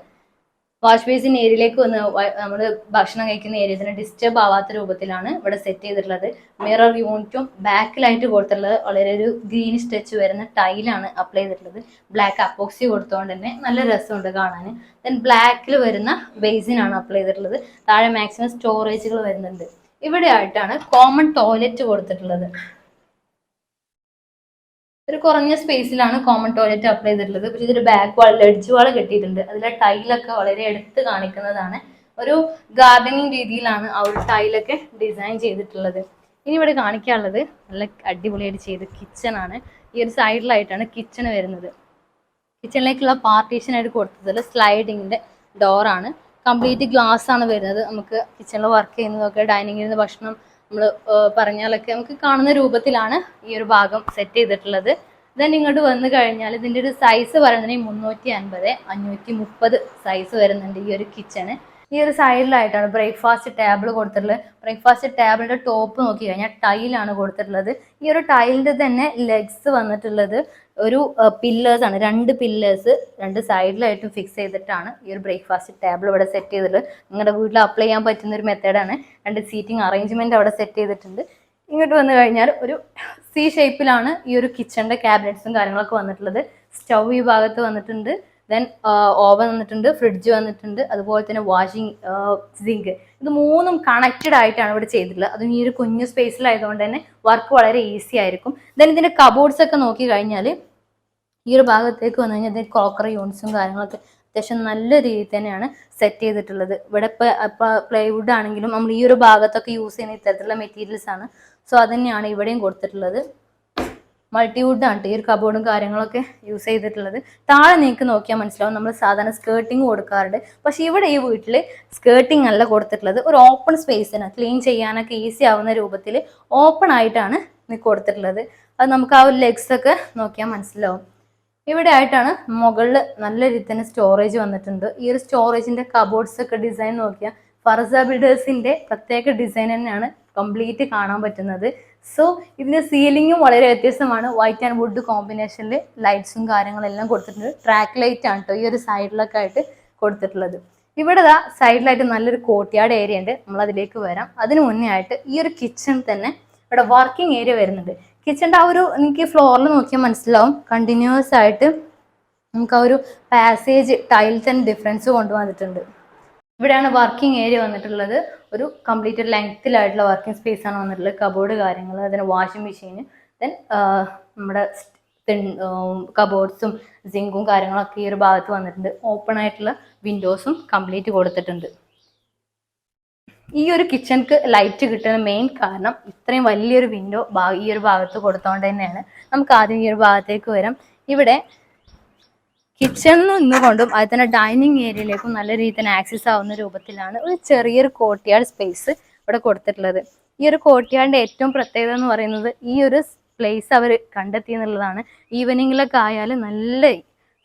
വാഷ് ബേസിൻ ഏരിയയിലേക്ക് വന്ന് നമ്മൾ ഭക്ഷണം കഴിക്കുന്ന ഏരിയത്തിന് ഡിസ്റ്റർബ് ആവാത്ത രൂപത്തിലാണ് ഇവിടെ സെറ്റ് ചെയ്തിട്ടുള്ളത്. മിറർ യൂണിറ്റും ബാക്കിലായിട്ട് കൊടുത്തിട്ടുള്ളത്. വളരെ ഒരു ഗ്രീൻ ടച്ച് വരുന്ന ടൈലാണ് അപ്ലൈ ചെയ്തിട്ടുള്ളത്. ബ്ലാക്ക് അപ്പോക്സി കൊടുത്തുകൊണ്ട് തന്നെ നല്ല രസമുണ്ട് കാണാൻ ദെൻ ബ്ലാക്കിൽ വരുന്ന ബേസിനാണ് അപ്ലൈ ചെയ്തിട്ടുള്ളത്. താഴെ മാക്സിമം സ്റ്റോറേജുകൾ വരുന്നുണ്ട്. ഇവിടെ ആയിട്ടാണ് കോമൺ ടോയ്ലറ്റ് കൊടുത്തിട്ടുള്ളത്. ഒരു കുറഞ്ഞ സ്പേസിലാണ് കോമൺ ടോയ്ലറ്റ് അപ്ലൈ ചെയ്തിട്ടുള്ളത്. പക്ഷെ ഇതൊരു ബാക്ക് വാൾ ലെഡ്ജ് വാൾ കെട്ടിയിട്ടുണ്ട്. അതിലെ ടൈലൊക്കെ വളരെ എടുത്ത് കാണിക്കുന്നതാണ്. ഒരു ഗാർഡനിങ് രീതിയിലാണ് ആ ഒരു ടൈലൊക്കെ ഡിസൈൻ ചെയ്തിട്ടുള്ളത്. ഇനി ഇവിടെ കാണിക്കാനുള്ളത് നല്ല അടിപൊളിയായിട്ട് ചെയ്ത ആണ്. ഈ ഒരു സൈഡിലായിട്ടാണ് കിച്ചൺ വരുന്നത്. കിച്ചണിലേക്കുള്ള പാർട്ടീഷൻ ആയിട്ട് കൊടുത്തത് സ്ലൈഡിങ്ങിന്റെ ഡോറാണ് കംപ്ലീറ്റ് ഗ്ലാസ് ആണ് വരുന്നത്. നമുക്ക് കിച്ചണിൽ വർക്ക് ചെയ്യുന്നതൊക്കെ ഡൈനിങ്ങിൽ നിന്ന് ഭക്ഷണം നമ്മൾ പറഞ്ഞാലൊക്കെ നമുക്ക് കാണുന്ന രൂപത്തിലാണ് ഈ ഒരു ഭാഗം സെറ്റ് ചെയ്തിട്ടുള്ളത്. ദെൻ ഇങ്ങോട്ട് വന്നു കഴിഞ്ഞാൽ ഇതിന്റെ ഒരു സൈസ് പറയുന്നത് മുന്നൂറ്റി അൻപത് അഞ്ഞൂറ്റി മുപ്പത് സൈസ് വരുന്നുണ്ട് ഈ ഒരു കിച്ചണ് ഈ ഒരു സൈഡിലായിട്ടാണ് ബ്രേക്ക്ഫാസ്റ്റ് ടേബിൾ കൊടുത്തിട്ടുള്ളത്. ബ്രേക്ക്ഫാസ്റ്റ് ടേബിളിന്റെ ടോപ്പ് നോക്കി കഴിഞ്ഞാൽ ടൈലാണ് കൊടുത്തിട്ടുള്ളത്. ഈ ഒരു ടൈലിന്റെ തന്നെ ലെഗ്സ് വന്നിട്ടുള്ളത്. ഒരു പില്ലേഴ്സ് ആണ്. രണ്ട് പില്ലേഴ്സ് രണ്ട് സൈഡിലായിട്ടും ഫിക്സ് ചെയ്തിട്ടാണ് ഈ ഒരു ബ്രേക്ക്ഫാസ്റ്റ് ടേബിൾ ഇവിടെ സെറ്റ് ചെയ്തിട്ടുള്ളത്. നിങ്ങളുടെ വീട്ടിൽ അപ്ലൈ ചെയ്യാൻ പറ്റുന്ന ഒരു മെത്തേഡാണ് രണ്ട് സീറ്റിംഗ് അറേഞ്ച്മെന്റ് അവിടെ സെറ്റ് ചെയ്തിട്ടുണ്ട്. ഇങ്ങോട്ട് വന്നു കഴിഞ്ഞാൽ ഒരു സി ഷേപ്പിലാണ് ഈ ഒരു കിച്ചണിന്റെ ക്യാബിനറ്റ്സും കാര്യങ്ങളൊക്കെ വന്നിട്ടുള്ളത്. സ്റ്റൗ ഈ ഭാഗത്ത് വന്നിട്ടുണ്ട്. ദെൻ ഓവൻ വന്നിട്ടുണ്ട് ഫ്രിഡ്ജ് വന്നിട്ടുണ്ട് അതുപോലെ തന്നെ വാഷിംഗ് സിങ്ക് ഇത് മൂന്നും കണക്റ്റഡ് ആയിട്ടാണ് ഇവിടെ ചെയ്തിട്ടുള്ളത്. അതും ഈ ഒരു കുഞ്ഞു സ്പേസിലായതുകൊണ്ട് തന്നെ വർക്ക് വളരെ ഈസി ആയിരിക്കും. ദെൻ ഇതിന്റെ കബോർഡ്സ് ഒക്കെ നോക്കി കഴിഞ്ഞാൽ ഈ ഒരു ഭാഗത്തേക്ക് വന്നു കഴിഞ്ഞാൽ ഇതിൽ ക്രോക്കറി യൂണിറ്റ്സും കാര്യങ്ങളൊക്കെ അത്യാവശ്യം നല്ല രീതിയിൽ തന്നെയാണ് സെറ്റ് ചെയ്തിട്ടുള്ളത്. ഇവിടെ ഇപ്പോൾ പ്ലൈവുഡ് ആണെങ്കിലും നമ്മൾ ഈ ഒരു ഭാഗത്തൊക്കെ യൂസ് ചെയ്യുന്ന ഇത്തരത്തിലുള്ള മെറ്റീരിയൽസ് ആണ്. സോ അത് തന്നെയാണ് ഇവിടെയും കൊടുത്തിട്ടുള്ളത്. മൾട്ടിവുഡ് ആണ് ഈ ഒരു കബോർഡും കാര്യങ്ങളൊക്കെ യൂസ് ചെയ്തിട്ടുള്ളത്. താഴെ നിങ്ങൾക്ക് നോക്കിയാൽ മനസ്സിലാവും നമ്മൾ സാധാരണ സ്കേർട്ടിങ് കൊടുക്കാറുണ്ട്. പക്ഷെ ഇവിടെ ഈ വീട്ടിൽ സ്കേർട്ടിങ് അല്ല കൊടുത്തിട്ടുള്ളത്. ഒരു ഓപ്പൺ സ്പേസിന് ക്ലീൻ ചെയ്യാനൊക്കെ ഈസി ആവുന്ന രൂപത്തിൽ ഓപ്പൺ ആയിട്ടാണ് കൊടുത്തിട്ടുള്ളത്. അത് നമുക്ക് ആ ഒരു ലെഗ്സ് ഒക്കെ നോക്കിയാൽ മനസ്സിലാവും. ഇവിടെ ആയിട്ടാണ് മുകളിൽ നല്ല രീതിയിൽ തന്നെ സ്റ്റോറേജ് വന്നിട്ടുണ്ട്. ഈ ഒരു സ്റ്റോറേജിന്റെ കബോർഡ്സ് ഒക്കെ ഡിസൈൻ നോക്കിയാൽ ഫർസ ബിൽഡേഴ്സിന്റെ പ്രത്യേക ഡിസൈൻ തന്നെയാണ് കംപ്ലീറ്റ് കാണാൻ പറ്റുന്നത്. സോ ഇതിന്റെ സീലിംഗും വളരെ വ്യത്യസ്തമാണ്. വൈറ്റ് ആൻഡ് വുഡ് കോമ്പിനേഷനിൽ ലൈറ്റ്സും കാര്യങ്ങളെല്ലാം കൊടുത്തിട്ടുണ്ട്. ട്രാക്ക് ലൈറ്റ് ആണ് കേട്ടോ ഈ ഒരു സൈഡിലൊക്കെ ആയിട്ട് കൊടുത്തിട്ടുള്ളത്. ഇവിടെ ദാ സൈഡിലായിട്ട് നല്ലൊരു കോട്ടിയാട് ഏരിയ ഉണ്ട്. നമ്മൾ അതിലേക്ക് വരാം. അതിനു മുന്നേ ആയിട്ട് ഈ ഒരു കിച്ചൺ തന്നെ ഇവിടെ വർക്കിംഗ് ഏരിയ വരുന്നുണ്ട്. കിച്ചണിന്റെ ആ ഒരു എനിക്ക് ഫ്ലോറിൽ നോക്കിയാൽ മനസ്സിലാവും. കണ്ടിന്യൂസ് ആയിട്ട് നമുക്ക് ആ ഒരു പാസേജ് ടൈൽ തന്നെ ഡിഫറൻസ് കൊണ്ടുവന്നിട്ടുണ്ട്. ഇവിടെയാണ് വർക്കിംഗ് ഏരിയ വന്നിട്ടുള്ളത്. ഒരു കംപ്ലീറ്റ് ലെങ്ത്തിലായിട്ടുള്ള വർക്കിംഗ് സ്പേസ് ആണ് വന്നിട്ടുള്ളത്. കബോർഡ് കാര്യങ്ങൾ അതിന് വാഷിംഗ് മെഷീൻ ദെൻ നമ്മുടെ കബോർഡ്സും സിങ്കും കാര്യങ്ങളൊക്കെ ഈ ഒരു ഭാഗത്ത് വന്നിട്ടുണ്ട്. ഓപ്പൺ ആയിട്ടുള്ള വിൻഡോസും കംപ്ലീറ്റ് കൊടുത്തിട്ടുണ്ട്. ഈ ഒരു കിച്ചണിക്ക് ലൈറ്റ് കിട്ടുന്ന മെയിൻ കാരണം ഇത്രയും വലിയൊരു വിൻഡോ ഈ ഒരു ഭാഗത്ത് കൊടുത്തോണ്ട് തന്നെയാണ്. നമുക്ക് ആദ്യം ഈ ഒരു ഭാഗത്തേക്ക് വരാം. ഇവിടെ കിച്ചണിൽ നിന്നുകൊണ്ടും അത് തന്നെ ഡൈനിങ് ഏരിയയിലേക്കും നല്ല രീതിയിൽ തന്നെ ആക്സസ് ആവുന്ന രൂപത്തിലാണ് ഒരു ചെറിയൊരു കോട്ടിയാട് സ്പേസ് ഇവിടെ കൊടുത്തിട്ടുള്ളത്. ഈ ഒരു കോട്ടിയാടിന്റെ ഏറ്റവും പ്രത്യേകത എന്ന് പറയുന്നത് ഈ ഒരു പ്ലേസ് അവർ കണ്ടെത്തി എന്നുള്ളതാണ്. ഈവനിങ്ങിലൊക്കെ ആയാലും നല്ല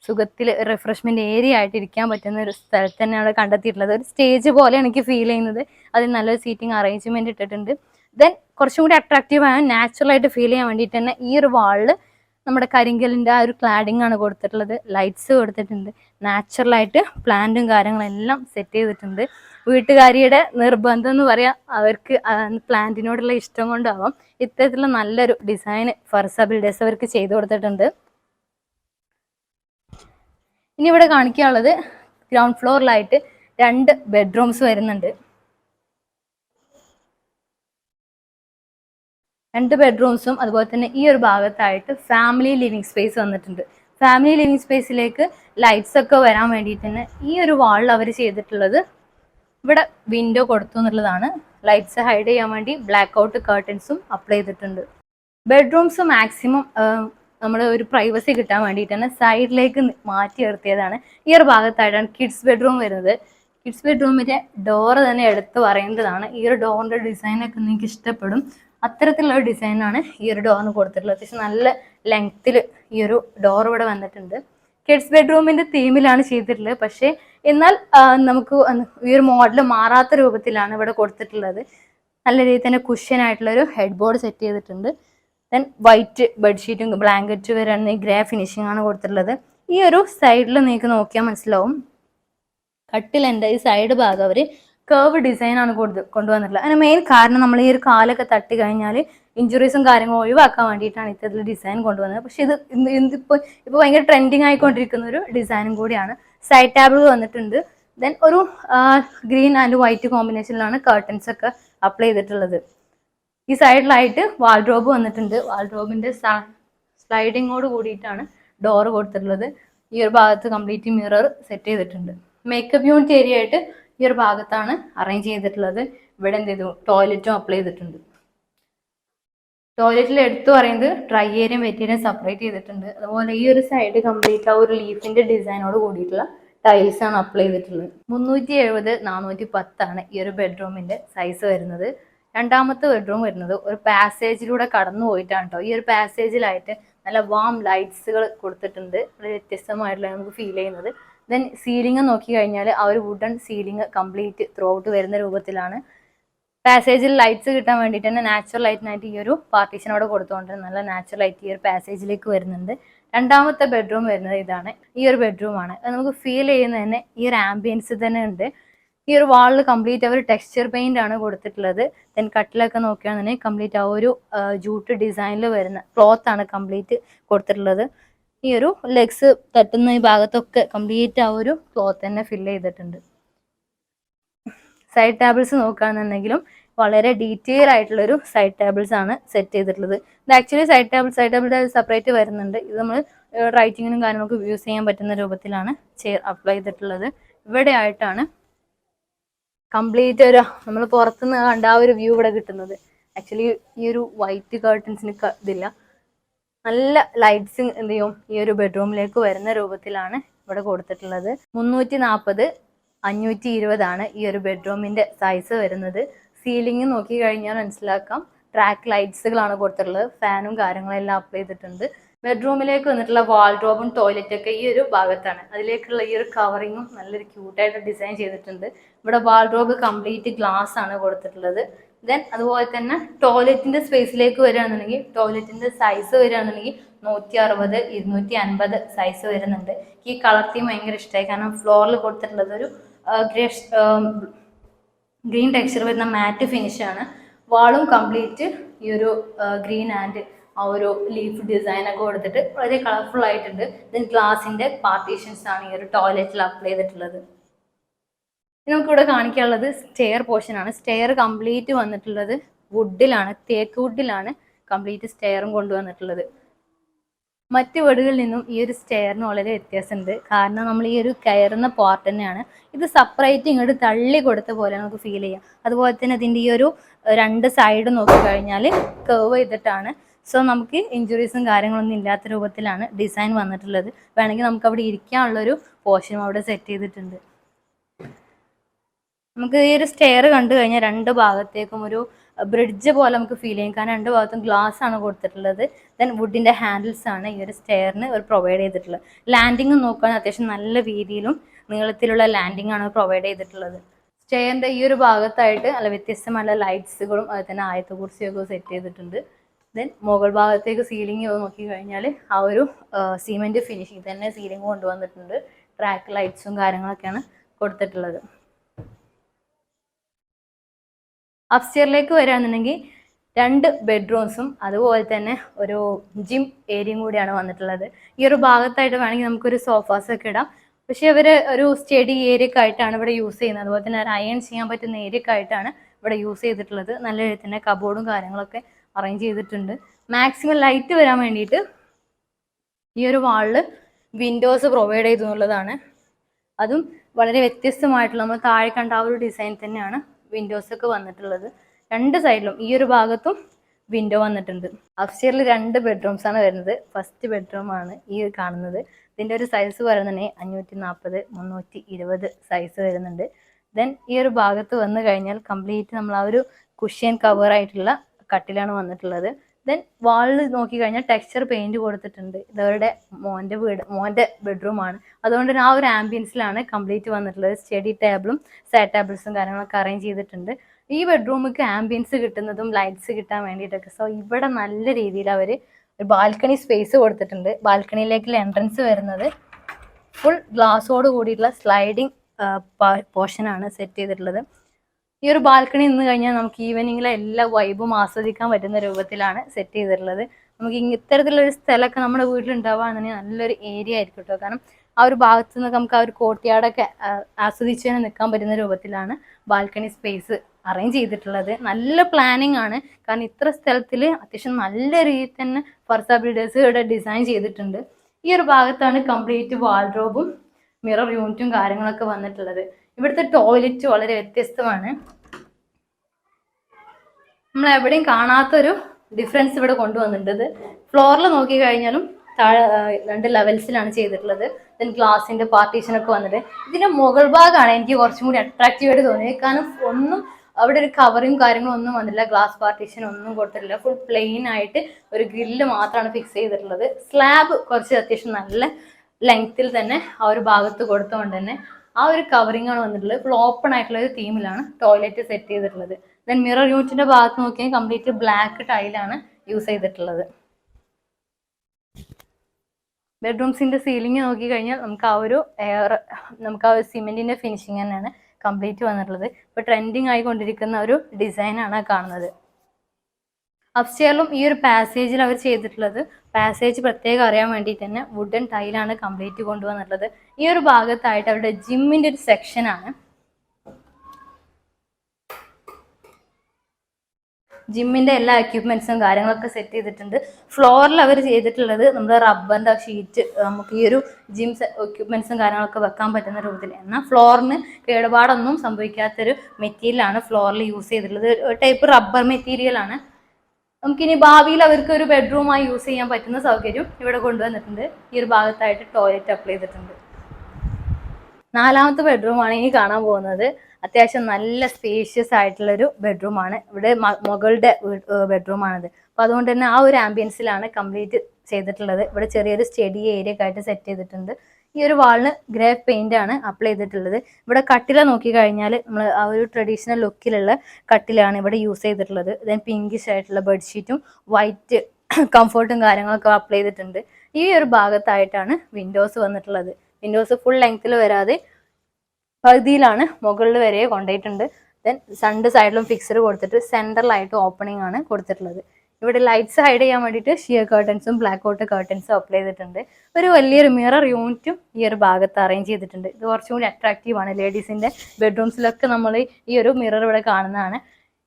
സുഖത്തിൽ റിഫ്രഷ്മെന്റ് ഏരിയ ആയിട്ട് ഇരിക്കാൻ പറ്റുന്ന ഒരു സ്ഥലത്ത് തന്നെയാണ് കണ്ടെത്തിയിട്ടുള്ളത്. ഒരു സ്റ്റേജ് പോലെ എനിക്ക് ഫീൽ ചെയ്യുന്നത്. അതിൽ നല്ലൊരു സീറ്റിംഗ് അറേഞ്ച്മെന്റ് ഇട്ടിട്ടുണ്ട്. ദെൻ കുറച്ചും കൂടി അട്രാക്റ്റീവ് ആയ നാച്ചുറൽ ആയിട്ട് ഫീൽ ചെയ്യാൻ വേണ്ടിയിട്ട് തന്നെ ഈ ഒരു വാളിൽ നമ്മുടെ കരിങ്കലിന്റെ ആ ഒരു ക്ലാഡിംഗ് ആണ് കൊടുത്തിട്ടുള്ളത്. ലൈറ്റ്സ് കൊടുത്തിട്ടുണ്ട്. നാച്ചുറൽ ആയിട്ട് പ്ലാന്റും കാര്യങ്ങളെല്ലാം സെറ്റ് ചെയ്തിട്ടുണ്ട്. വീട്ടുകാരിയുടെ നിർബന്ധം എന്ന് പറയാം അവർക്ക് പ്ലാന്റിനോടുള്ള ഇഷ്ടം കൊണ്ടാവാം. ഇത്തരത്തിലുള്ള നല്ലൊരു ഡിസൈൻ ഫർസ ബിൽഡേഴ്സ് അവർക്ക് ചെയ്തു കൊടുത്തിട്ടുണ്ട്. ഇനി ഇവിടെ കാണിക്കാനുള്ളത് ഗ്രൗണ്ട് ഫ്ലോറിലായിട്ട് രണ്ട് ബെഡ്റൂംസ് വരുന്നുണ്ട്. രണ്ട് ബെഡ്റൂംസും അതുപോലെ തന്നെ ഈ ഒരു ഭാഗത്തായിട്ട് ഫാമിലി ലിവിങ് സ്പേസ് വന്നിട്ടുണ്ട്. ഫാമിലി ലിവിങ് സ്പേസിലേക്ക് ലൈറ്റ്സ് ഒക്കെ വരാൻ വേണ്ടിയിട്ട് തന്നെ ഈ ഒരു വാളിൽ അവർ ചെയ്തിട്ടുള്ളത് ഇവിടെ വിൻഡോ കൊടുത്തു എന്നുള്ളതാണ്. ലൈറ്റ്സ് ഹൈഡ് ചെയ്യാൻ വേണ്ടി ബ്ലാക്ക് ഔട്ട് കേർട്ടൻസും അപ്ലൈ ചെയ്തിട്ടുണ്ട്. ബെഡ്റൂംസ് മാക്സിമം നമ്മൾ ഒരു പ്രൈവസി കിട്ടാൻ വേണ്ടിയിട്ട് തന്നെ സൈഡിലേക്ക് മാറ്റി നിർത്തിയതാണ്. ഈ ഒരു ഭാഗത്തായിട്ടാണ് കിഡ്സ് ബെഡ്റൂം വരുന്നത്. കിഡ്സ് ബെഡ്റൂമിന്റെ ഡോറ് തന്നെ എടുത്ത് പറയേണ്ടതാണ് ഈ ഒരു ഡോറിന്റെ ഡിസൈനൊക്കെ നിങ്ങൾക്ക് ഇഷ്ടപ്പെടും. അത്തരത്തിലുള്ള ഡിസൈനാണ് ഈ ഒരു ഡോറിന് കൊടുത്തിട്ടുള്ളത്. അത്യാവശ്യം നല്ല ലെങ്ത്തിൽ ഈ ഒരു ഡോർ ഇവിടെ വന്നിട്ടുണ്ട്. കിഡ്സ് ബെഡ്റൂമിന്റെ തീമിലാണ് ചെയ്തിട്ടുള്ളത്. പക്ഷേ എന്നാൽ നമുക്ക് ഈ ഒരു മോഡൽ മാറാത്ത രൂപത്തിലാണ് ഇവിടെ കൊടുത്തിട്ടുള്ളത്. നല്ല രീതിയിൽ തന്നെ കുഷ്യനായിട്ടുള്ളൊരു ഹെഡ് ബോർഡ് സെറ്റ് ചെയ്തിട്ടുണ്ട്. ദെൻ വൈറ്റ് ബെഡ്ഷീറ്റും ബ്ലാങ്കറ്റ് വരെയാണ് ഗ്രേ ഫിനിഷിംഗ് ആണ് കൊടുത്തിട്ടുള്ളത്. ഈ ഒരു സൈഡിൽ നിങ്ങൾക്ക് നോക്കിയാൽ മനസ്സിലാവും. കട്ടിലെന്റെ ഈ സൈഡ് ഭാഗം അവർ കേർവ് ഡിസൈൻ ആണ് കൊടുത്ത് കൊണ്ടുവന്നിട്ടുള്ളത്. അതിന് മെയിൻ കാരണം നമ്മൾ ഈ ഒരു കാലൊക്കെ തട്ടി കഴിഞ്ഞാൽ ഇഞ്ചുറീസും കാര്യങ്ങളും ഒഴിവാക്കാൻ വേണ്ടിയിട്ടാണ് ഇത്തരത്തിൽ ഡിസൈൻ കൊണ്ടുവന്നത്. പക്ഷേ ഇത് ഇതിപ്പോൾ ഇപ്പോൾ ഭയങ്കര ട്രെൻഡിങ് ആയിക്കൊണ്ടിരിക്കുന്ന ഒരു ഡിസൈനും കൂടിയാണ്. സൈഡ് ടാബിൾ വന്നിട്ടുണ്ട്. ദെൻ ഒരു ഗ്രീൻ ആൻഡ് വൈറ്റ് കോമ്പിനേഷനിലാണ് കർട്ടൻസ് ഒക്കെ അപ്ലൈ ചെയ്തിട്ടുള്ളത്. ഈ സൈഡിലായിട്ട് വാൾഡ്രോബ് വന്നിട്ടുണ്ട്. വാൾഡ്രോബിന്റെ സ്ലൈഡിങ്ങോട് കൂടിയിട്ടാണ് ഡോർ കൊടുത്തിട്ടുള്ളത്. ഈ ഒരു ഭാഗത്ത് കംപ്ലീറ്റ് മിറർ സെറ്റ് ചെയ്തിട്ടുണ്ട്. മേക്കപ്പ് യൂണിറ്റ് ഏരിയ ആയിട്ട് ഈ ഒരു ഭാഗത്താണ് അറേഞ്ച് ചെയ്തിട്ടുള്ളത്. ഇവിടെ എന്ത് ചെയ്തു? ടോയ്ലറ്റും അപ്ലൈ ചെയ്തിട്ടുണ്ട്. ടോയ്ലറ്റിൽ എടുത്തു പറയുന്നത് ഡ്രൈ ഏരിയയും വെറ്റ് സെപ്പറേറ്റ് ചെയ്തിട്ടുണ്ട്. അതുപോലെ ഈ ഒരു സൈഡ് കംപ്ലീറ്റ് ആ ഒരു ലീഫിന്റെ ഡിസൈനോട് കൂടിയിട്ടുള്ള ടൈൽസ് ആണ് അപ്ലൈ ചെയ്തിട്ടുള്ളത്. മുന്നൂറ്റി എഴുപത് നാനൂറ്റി പത്താണ് ഈ ഒരു ബെഡ്റൂമിന്റെ സൈസ് വരുന്നത്. രണ്ടാമത്തെ ബെഡ്റൂം വരുന്നത് ഒരു പാസേജിലൂടെ കടന്നു പോയിട്ടാണ് കേട്ടോ ഈ ഒരു പാസേജിലായിട്ട് നല്ല വാം ലൈറ്റ്സുകൾ കൊടുത്തിട്ടുണ്ട്. വളരെ വ്യത്യസ്തമായിട്ടുള്ള നമുക്ക് ഫീൽ ചെയ്യുന്നത്. ദെൻ സീലിംഗ് നോക്കി കഴിഞ്ഞാൽ ആ ഒരു wooden ceiling complete throughout വരുന്ന രൂപത്തിലാണ്. പാസേജിൽ ലൈറ്റ്സ് കിട്ടാൻ വേണ്ടിയിട്ട് തന്നെ നാച്ചുറൽ ലൈറ്റിനായിട്ട് ഈ ഒരു പാർട്ടീഷനോട് കൊടുത്തുകൊണ്ട് നല്ല നാച്ചുറൽ ലൈറ്റ് ഈ ഒരു പാസേജിലേക്ക് വരുന്നുണ്ട്. രണ്ടാമത്തെ ബെഡ്റൂം വരുന്നത് ഇതാണ്. ഈ ഒരു ബെഡ്റൂമാണ് അത് നമുക്ക് ഫീൽ ചെയ്യുന്നത് തന്നെ ഈ ഒരു ആംബിയൻസ് തന്നെ ഉണ്ട്. ഈ ഒരു വാളിൽ കംപ്ലീറ്റ് അവർ ടെക്സ്ചർ പെയിന്റ് ആണ് കൊടുത്തിട്ടുള്ളത്. ദെൻ കട്ടിലൊക്കെ നോക്കുകയാണെന്നുണ്ടെങ്കിൽ കംപ്ലീറ്റ് ആ ഒരു ജൂട്ട് ഡിസൈനിൽ വരുന്ന ക്ലോത്ത് ആണ് കംപ്ലീറ്റ് കൊടുത്തിട്ടുള്ളത്. ഈ ഒരു ലെഗ്സ് തട്ടുന്ന ഈ ഭാഗത്തൊക്കെ കംപ്ലീറ്റ് ആ ഒരു ക്ലോത്ത് തന്നെ ഫില്ല് ചെയ്തിട്ടുണ്ട്. സൈഡ് ടേബിൾസ് നോക്കുകയാണെന്നുണ്ടെങ്കിലും വളരെ ഡീറ്റെയിൽ ആയിട്ടുള്ള ഒരു സൈഡ് ടേബിൾസ് ആണ് സെറ്റ് ചെയ്തിട്ടുള്ളത്. ഇത് actually side table side table separate വരുന്നുണ്ട്. ഇത് നമ്മൾ റൈറ്റിങ്ങിനും കാര്യങ്ങളൊക്കെ യൂസ് ചെയ്യാൻ പറ്റുന്ന രൂപത്തിലാണ് ചെയർ അപ്ലൈ ചെയ്തിട്ടുള്ളത്. ഇവിടെ ആയിട്ടാണ് കംപ്ലീറ്റ് ഒരു നമ്മൾ പുറത്തുനിന്ന് കണ്ട ആ ഒരു വ്യൂ ഇവിടെ കിട്ടുന്നത്. ആക്ച്വലി ഈ ഒരു വൈറ്റ് കേർട്ടൻസിന് ഇതില്ല. നല്ല ലൈറ്റ്സ് എന്ത് ചെയ്യും? ഈ ഒരു ബെഡ്റൂമിലേക്ക് വരുന്ന രൂപത്തിലാണ് ഇവിടെ കൊടുത്തിട്ടുള്ളത്. മുന്നൂറ്റി നാൽപ്പത് അഞ്ഞൂറ്റി ഇരുപതാണ് ഈ ഒരു ബെഡ്റൂമിന്റെ സൈസ് വരുന്നത്. സീലിംഗ് നോക്കി കഴിഞ്ഞാൽ മനസ്സിലാക്കാം. ട്രാക്ക് ലൈറ്റ്സുകളാണ് കൊടുത്തിട്ടുള്ളത്. ഫാനും കാര്യങ്ങളെല്ലാം അപ്ലൈ ചെയ്തിട്ടുണ്ട്. ബെഡ്റൂമിലേക്ക് വന്നിട്ടുള്ള വാൾഡ്രോബും ടോയ്ലറ്റ് ഒക്കെ ഈ ഒരു ഭാഗത്താണ്. അതിലേക്കുള്ള ഈ ഒരു കവറിങ്ങും നല്ലൊരു ക്യൂട്ടായിട്ട് ഡിസൈൻ ചെയ്തിട്ടുണ്ട്. ഇവിടെ വാൾഡ്രോബ് കംപ്ലീറ്റ് ഗ്ലാസ് ആണ് കൊടുത്തിട്ടുള്ളത്. ദെൻ അതുപോലെ തന്നെ ടോയ്ലറ്റിന്റെ സ്പേസിലേക്ക് വരികയാണെന്നുണ്ടെങ്കിൽ ടോയ്ലറ്റിന്റെ സൈസ് വരികയാണെന്നുണ്ടെങ്കിൽ നൂറ്റി അറുപത് ഇരുന്നൂറ്റി അൻപത് സൈസ് വരുന്നുണ്ട്. ഈ കളർ തീം ഭയങ്കര ഇഷ്ടമായി കാരണം ഫ്ലോറിൽ കൊടുത്തിട്ടുള്ളത് ഒരു ഗ്രീൻ ടെക്സ്ചർ വരുന്ന മാറ്റ് ഫിനിഷ് ആണ്. വാളും കംപ്ലീറ്റ് ഈ ഒരു ഗ്രീൻ ആൻഡ് ആ ഒരു ലീഫ് ഡിസൈൻ ഒക്കെ കൊടുത്തിട്ട് വളരെ കളർഫുൾ ആയിട്ടുണ്ട്. ദെൻ ഗ്ലാസിന്റെ പാർട്ടീഷൻസ് ആണ് ഈ ഒരു ടോയ്ലറ്റിൽ അപ്ലൈ ചെയ്തിട്ടുള്ളത്. നമുക്കിവിടെ കാണിക്കാനുള്ളത് സ്റ്റെയർ പോർഷൻ ആണ്. സ്റ്റെയർ കംപ്ലീറ്റ് വന്നിട്ടുള്ളത് വുഡിലാണ് തേക്ക് വുഡിലാണ് കംപ്ലീറ്റ് സ്റ്റെയറും കൊണ്ടുവന്നിട്ടുള്ളത്. മറ്റ് വീടുകളിൽ നിന്നും ഈ ഒരു സ്റ്റെയറിന് വളരെ വ്യത്യാസമുണ്ട്. കാരണം നമ്മൾ ഈ ഒരു കയറുന്ന പാർട്ട് തന്നെയാണ്. ഇത് സെപ്പറേറ്റ് ഇങ്ങോട്ട് തള്ളി കൊടുത്ത പോലെ നമുക്ക് ഫീൽ ചെയ്യാം. അതുപോലെ തന്നെ അതിന്റെ ഈ ഒരു രണ്ട് സൈഡ് നോക്കി കഴിഞ്ഞാൽ കേവ് ചെയ്തിട്ടാണ് സോ നമുക്ക് ഇഞ്ചുറീസും കാര്യങ്ങളൊന്നും ഇല്ലാത്ത രൂപത്തിലാണ് ഡിസൈൻ വന്നിട്ടുള്ളത്. വേണമെങ്കിൽ നമുക്ക് അവിടെ ഇരിക്കാനുള്ളൊരു പോർഷനും അവിടെ സെറ്റ് ചെയ്തിട്ടുണ്ട്. നമുക്ക് ഈ ഒരു സ്റ്റെയർ കണ്ടു കഴിഞ്ഞാൽ രണ്ട് ഭാഗത്തേക്കും ഒരു ബ്രിഡ്ജ് പോലെ നമുക്ക് ഫീൽ ചെയ്യും. കാരണം രണ്ട് ഭാഗത്തും ഗ്ലാസ് ആണ് കൊടുത്തിട്ടുള്ളത്. ദെൻ വുഡിന്റെ ഹാൻഡിൽസ് ആണ് ഈ ഒരു സ്റ്റെയറിന് ഒരു പ്രൊവൈഡ് ചെയ്തിട്ടുള്ളത്. ലാൻഡിങ് നോക്കുകയാണെങ്കിൽ അത്യാവശ്യം നല്ല രീതിയിലും നീളത്തിലുള്ള ലാൻഡിങ് ആണ് പ്രൊവൈഡ് ചെയ്തിട്ടുള്ളത്. സ്റ്റെയറിന്റെ ഈ ഒരു ഭാഗത്തായിട്ട് നല്ല വ്യത്യസ്തമായ ലൈറ്റ്സുകളും അതുപോലെ തന്നെ ആയത്തെ കുറിച്ചൊക്കെ സെറ്റ് ചെയ്തിട്ടുണ്ട്. ദെൻ മുകൾ ഭാഗത്തേക്ക് സീലിംഗ് നോക്കി കഴിഞ്ഞാൽ ആ ഒരു സിമെന്റ് ഫിനിഷിങ് തന്നെ സീലിംഗ് കൊണ്ടുവന്നിട്ടുണ്ട്. ട്രാക്ക് ലൈറ്റ്സും കാര്യങ്ങളൊക്കെയാണ് കൊടുത്തിട്ടുള്ളത്. അപ്സ്റ്റെയറിലേക്ക് വരികയാണെന്നുണ്ടെങ്കിൽ രണ്ട് ബെഡ്റൂംസും അതുപോലെ തന്നെ ഒരു ജിം ഏരിയയും കൂടിയാണ് വന്നിട്ടുള്ളത്. ഈ ഒരു ഭാഗത്തായിട്ട് വേണമെങ്കിൽ നമുക്കൊരു സോഫാസ് ഒക്കെ ഇടാം. പക്ഷേ ഇവർ ഒരു സ്റ്റഡി ഏരിയക്ക് ആയിട്ടാണ് ഇവിടെ യൂസ് ചെയ്യുന്നത്. അതുപോലെ തന്നെ അയൺ ചെയ്യാൻ പറ്റുന്ന ഏരിയക്ക് ആയിട്ടാണ് ഇവിടെ യൂസ് ചെയ്തിട്ടുള്ളത്. നല്ല എഴുത്തിന്റെ കബോർഡും കാര്യങ്ങളൊക്കെ അറേഞ്ച് ചെയ്തിട്ടുണ്ട്. മാക്സിമം ലൈറ്റ് വരാൻ വേണ്ടിയിട്ട് ഈ ഒരു വാളിൽ വിൻഡോസ് പ്രൊവൈഡ് ചെയ്തു എന്നുള്ളതാണ് അതും വളരെ വ്യത്യസ്തമായിട്ടുള്ള നമ്മൾ താഴെ കണ്ട ആ ഒരു ഡിസൈൻ തന്നെയാണ് വിൻഡോസ് ഒക്കെ വന്നിട്ടുള്ളത്. രണ്ട് സൈഡിലും ഈ ഒരു ഭാഗത്തും വിൻഡോ വന്നിട്ടുണ്ട്. അഫ്സ്റ്റിയറിൽ രണ്ട് ബെഡ്റൂംസ് ആണ് വരുന്നത്. ഫസ്റ്റ് ബെഡ്റൂം ആണ് ഈ കാണുന്നത്. ഇതിന്റെ ഒരു സൈസ് പറയുന്നത് അഞ്ഞൂറ്റി നാൽപ്പത് മുന്നൂറ്റി ഇരുപത് സൈസ് വരുന്നുണ്ട്. ദെൻ ഈ ഒരു ഭാഗത്ത് വന്നു കഴിഞ്ഞാൽ കംപ്ലീറ്റ് നമ്മൾ ആ ഒരു കുഷ്യൻ കവർ ആയിട്ടുള്ള കട്ടിലാണ് വന്നിട്ടുള്ളത്. ദെൻ വാളിൽ നോക്കി കഴിഞ്ഞാൽ ടെക്സ്ചർ പെയിന്റ് കൊടുത്തിട്ടുണ്ട്. ഇതവരുടെ മോന്റെ വീട് മോന്റെ ബെഡ്റൂമാണ് അതുകൊണ്ട് തന്നെ ആ ഒരു ആംബിയൻസിലാണ് കംപ്ലീറ്റ് വന്നിട്ടുള്ളത്. സ്റ്റഡി ടേബിളും സൈഡ് ടേബിൾസും കാര്യങ്ങളൊക്കെ അറേഞ്ച് ചെയ്തിട്ടുണ്ട്. ഈ ബെഡ്റൂമിക്ക് ആംബിയൻസ് കിട്ടുന്നതും ലൈറ്റ്സ് കിട്ടാൻ വേണ്ടിയിട്ടൊക്കെ. സോ ഇവിടെ നല്ല രീതിയിൽ അവർ ഒരു ബാൽക്കണി സ്പേസ് കൊടുത്തിട്ടുണ്ട്. ബാൽക്കണിയിലേക്കുള്ള എൻട്രൻസ് വരുന്നത് ഫുൾ ഗ്ലാസോട് കൂടിയിട്ടുള്ള സ്ലൈഡിങ് പോർഷനാണ് സെറ്റ് ചെയ്തിട്ടുള്ളത്. ഈ ഒരു ബാൽക്കണി നിന്ന് കഴിഞ്ഞാൽ നമുക്ക് ഈവനിങ്ങിലെ എല്ലാ വൈബും ആസ്വദിക്കാൻ പറ്റുന്ന രൂപത്തിലാണ് സെറ്റ് ചെയ്തിട്ടുള്ളത്. നമുക്ക് ഇത്തരത്തിലുള്ള ഒരു സ്ഥലമൊക്കെ നമ്മുടെ വീട്ടിലുണ്ടാവുകയാണെന്നുണ്ടെങ്കിൽ നല്ലൊരു ഏരിയ ആയിരിക്കും കേട്ടോ. കാരണം ആ ഒരു ഭാഗത്ത് നിന്ന് നമുക്ക് ആ ഒരു കോർട്ട്യാർഡൊക്കെ ആസ്വദിച്ച് തന്നെ നിൽക്കാൻ പറ്റുന്ന രൂപത്തിലാണ് ബാൽക്കണി സ്പേസ് അറേഞ്ച് ചെയ്തിട്ടുള്ളത്. നല്ല പ്ലാനിങ് ആണ്. കാരണം ഇത്ര സ്ഥലത്തിൽ അത്യാവശ്യം നല്ല രീതിയിൽ തന്നെ ഫർസ ബിൽഡേഴ്സ് ഇവിടെ ഡിസൈൻ ചെയ്തിട്ടുണ്ട്. ഈ ഒരു ഭാഗത്താണ് കംപ്ലീറ്റ് വാൾഡ്രോബും മിറർ യൂണിറ്റും കാര്യങ്ങളൊക്കെ വന്നിട്ടുള്ളത്. ഇവിടുത്തെ ടോയ്ലറ്റ് വളരെ വ്യത്യസ്തമാണ്. നമ്മൾ എവിടെയും കാണാത്തൊരു ഡിഫറൻസ് ഇവിടെ കൊണ്ടുവന്നിട്ടുണ്ട്. ഫ്ലോറിൽ നോക്കി കഴിഞ്ഞാലും താഴെ രണ്ട് ലെവൽസിലാണ് ചെയ്തിട്ടുള്ളത്. ദെൻ ഗ്ലാസിന്റെ പാർട്ടീഷൻ ഒക്കെ വന്നിട്ട്. ഇതിന്റെ മുകൾ ഭാഗമാണ് എനിക്ക് കുറച്ചും കൂടി അട്രാക്റ്റീവ് ആയിട്ട് തോന്നിയത്. കാരണം ഒന്നും അവിടെ ഒരു കവറും കാര്യങ്ങളും ഒന്നും വന്നില്ല. ഗ്ലാസ് പാർട്ടീഷൻ ഒന്നും കൊടുത്തിട്ടില്ല. ഫുൾ പ്ലെയിൻ ആയിട്ട് ഒരു ഗ്രില്ല് മാത്രമാണ് ഫിക്സ് ചെയ്തിട്ടുള്ളത്. സ്ലാബ് കുറച്ച് അത്യാവശ്യം നല്ല ലെങ്ത്തിൽ തന്നെ ആ ഒരു ഭാഗത്ത് കൊടുത്തുകൊണ്ട് തന്നെ ആ ഒരു കവറിംഗ് ആണ് വന്നിട്ടുള്ളത്. ഫുൾ ഓപ്പൺ ആയിട്ടുള്ള ഒരു തീമിലാണ് ടോയ്ലറ്റ് സെറ്റ് ചെയ്തിട്ടുള്ളത്. ദെൻ മിറർ യൂണിറ്റിന്റെ ഭാഗത്ത് നോക്കിയാൽ കംപ്ലീറ്റ് ബ്ലാക്ക് ടൈലാണ് യൂസ് ചെയ്തിട്ടുള്ളത്. ബെഡ്റൂംസിന്റെ സീലിംഗ് നോക്കി കഴിഞ്ഞാൽ നമുക്ക് ആ ഒരു എയർ നമുക്ക് ആ ഒരു സിമെന്റിന്റെ ഫിനിഷിങ് തന്നെയാണ് കംപ്ലീറ്റ് വന്നിട്ടുള്ളത്. ഇപ്പൊ ട്രെൻഡിങ് ആയിക്കൊണ്ടിരിക്കുന്ന ഒരു ഡിസൈനാണ് കാണുന്നത്. അപ്സ്റ്റെയറിലും ഈ ഒരു പാസേജിൽ അവർ ചെയ്തിട്ടുള്ളത് പാസേജ് പ്രത്യേകം അറിയാൻ വേണ്ടിയിട്ട് തന്നെ വുഡൻ ടൈലാണ് കംപ്ലീറ്റ് കൊണ്ടുവന്നിട്ടുള്ളത്. ഈ ഒരു ഭാഗത്തായിട്ട് അവരുടെ ജിമ്മിന്റെ ഒരു സെക്ഷനാണ് ജിമ്മിന്റെ എല്ലാ എക്യുപ്മെന്റ്സും കാര്യങ്ങളൊക്കെ സെറ്റ് ചെയ്തിട്ടുണ്ട്. ഫ്ലോറിൽ അവർ ചെയ്തിട്ടുള്ളത് നമ്മുടെ റബ്ബറിന്റെ ഷീറ്റ് നമുക്ക് ഈ ഒരു ജിം എക്യുപ്മെന്റ്സും കാര്യങ്ങളൊക്കെ വെക്കാൻ പറ്റുന്ന രൂപത്തിൽ. എന്നാൽ ഫ്ലോറിന് കേടുപാടൊന്നും സംഭവിക്കാത്തൊരു മെറ്റീരിയലാണ് ഫ്ലോറിൽ യൂസ് ചെയ്തിട്ടുള്ളത്. ടൈപ്പ് റബ്ബർ മെറ്റീരിയൽ ആണ്. നമുക്കിനി ഭാവിയിൽ അവർക്ക് ഒരു ബെഡ്റൂമായി യൂസ് ചെയ്യാൻ പറ്റുന്ന സൗകര്യം ഇവിടെ കൊണ്ടുവന്നിട്ടുണ്ട്. ഈ ഒരു ഭാഗത്തായിട്ട് ടോയ്ലറ്റ് അപ്ലൈ ചെയ്തിട്ടുണ്ട്. നാലാമത്തെ ബെഡ്റൂമാണ് ഇനി കാണാൻ പോകുന്നത്. അത്യാവശ്യം നല്ല സ്പേഷ്യസ് ആയിട്ടുള്ളൊരു ബെഡ്റൂമാണ് ഇവിടെ മകളുടെ ബെഡ്റൂമാണിത് അപ്പോൾ അതുകൊണ്ട് തന്നെ ആ ഒരു ആംബിയൻസിലാണ് കംപ്ലീറ്റ് ചെയ്തിട്ടുള്ളത്. ഇവിടെ ചെറിയൊരു സ്റ്റഡി ഏരിയ ഒക്കെ ആയിട്ട് സെറ്റ് ചെയ്തിട്ടുണ്ട്. ഈ ഒരു വാളിന് ഗ്രേ പെയിന്റ് ആണ് അപ്ലൈ ചെയ്തിട്ടുള്ളത്. ഇവിടെ കട്ടില നോക്കി കഴിഞ്ഞാൽ നമ്മൾ ആ ഒരു ട്രഡീഷണൽ ലുക്കിലുള്ള കട്ടിലാണ് ഇവിടെ യൂസ് ചെയ്തിട്ടുള്ളത്. ദെൻ പിങ്കിഷ് ആയിട്ടുള്ള ബെഡ്ഷീറ്റും വൈറ്റ് കംഫർട്ടും കാര്യങ്ങളൊക്കെ അപ്ലൈ ചെയ്തിട്ടുണ്ട്. ഈ ഒരു ഭാഗത്തായിട്ടാണ് വിൻഡോസ് വന്നിട്ടുള്ളത്. വിൻഡോസ് ഫുൾ ലെങ്ത്തിൽ വരാതെ പകുതിയിലാണ് മുകളിൽ വരെ കൊണ്ടുപോയിട്ടുണ്ട്. ദെൻ രണ്ട് സൈഡിലും ഫിക്സർ കൊടുത്തിട്ട് സെൻട്രലായിട്ട് ഓപ്പണിംഗ് ആണ് കൊടുത്തിട്ടുള്ളത്. ഇവിടെ ലൈറ്റ്സ് ഹൈഡ് ചെയ്യാൻ വേണ്ടിയിട്ട് ഷിയർ കേർട്ടൻസും ബ്ലാക്ക് ഔട്ട് കേർട്ടൻസും അപ്ലൈ ചെയ്തിട്ടുണ്ട്. ഒരു വലിയൊരു മിറർ യൂണിറ്റും ഈ ഒരു ഭാഗത്ത് അറേഞ്ച് ചെയ്തിട്ടുണ്ട്. ഇത് കുറച്ചും കൂടി അട്രാക്റ്റീവ് ആണ്. ലേഡീസിന്റെ ബെഡ്റൂംസിലൊക്കെ നമ്മൾ ഈ ഒരു മിറർ ഇവിടെ കാണുന്നതാണ്.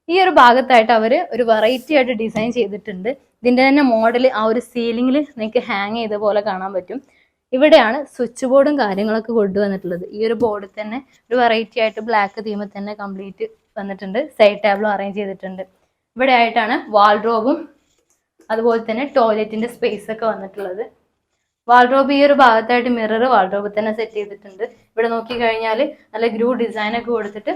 ഈ ഒരു ഭാഗത്തായിട്ട് അവർ ഒരു വെറൈറ്റി ആയിട്ട് ഡിസൈൻ ചെയ്തിട്ടുണ്ട്. ഇതിന്റെ തന്നെ മോഡൽ ആ ഒരു സീലിംഗിൽ നിങ്ങൾക്ക് ഹാങ് ചെയ്ത പോലെ കാണാൻ പറ്റും. ഇവിടെയാണ് സ്വിച്ച് ബോർഡും കാര്യങ്ങളൊക്കെ കൊണ്ടുവന്നിട്ടുള്ളത്. ഈ ഒരു ബോർഡിൽ തന്നെ ഒരു വെറൈറ്റി ആയിട്ട് ബ്ലാക്ക് തീമിൽ തന്നെ കംപ്ലീറ്റ് വന്നിട്ടുണ്ട്. സൈഡ് ടേബിളും അറേഞ്ച് ചെയ്തിട്ടുണ്ട്. ഇവിടെ ആയിട്ടാണ് വാൾഡ്രോബും അതുപോലെ തന്നെ ടോയ്ലറ്റിന്റെ സ്പേസ് ഒക്കെ വന്നിട്ടുള്ളത്. വാൾഡ്രോബ് ഈ ഒരു ഭാഗത്തായിട്ട് മിറർ വാൾഡ്രോബ് തന്നെ സെറ്റ് ചെയ്തിട്ടുണ്ട്. ഇവിടെ നോക്കി കഴിഞ്ഞാൽ നല്ല ഗ്രൂ ഡിസൈൻ ഒക്കെ കൊടുത്തിട്ട്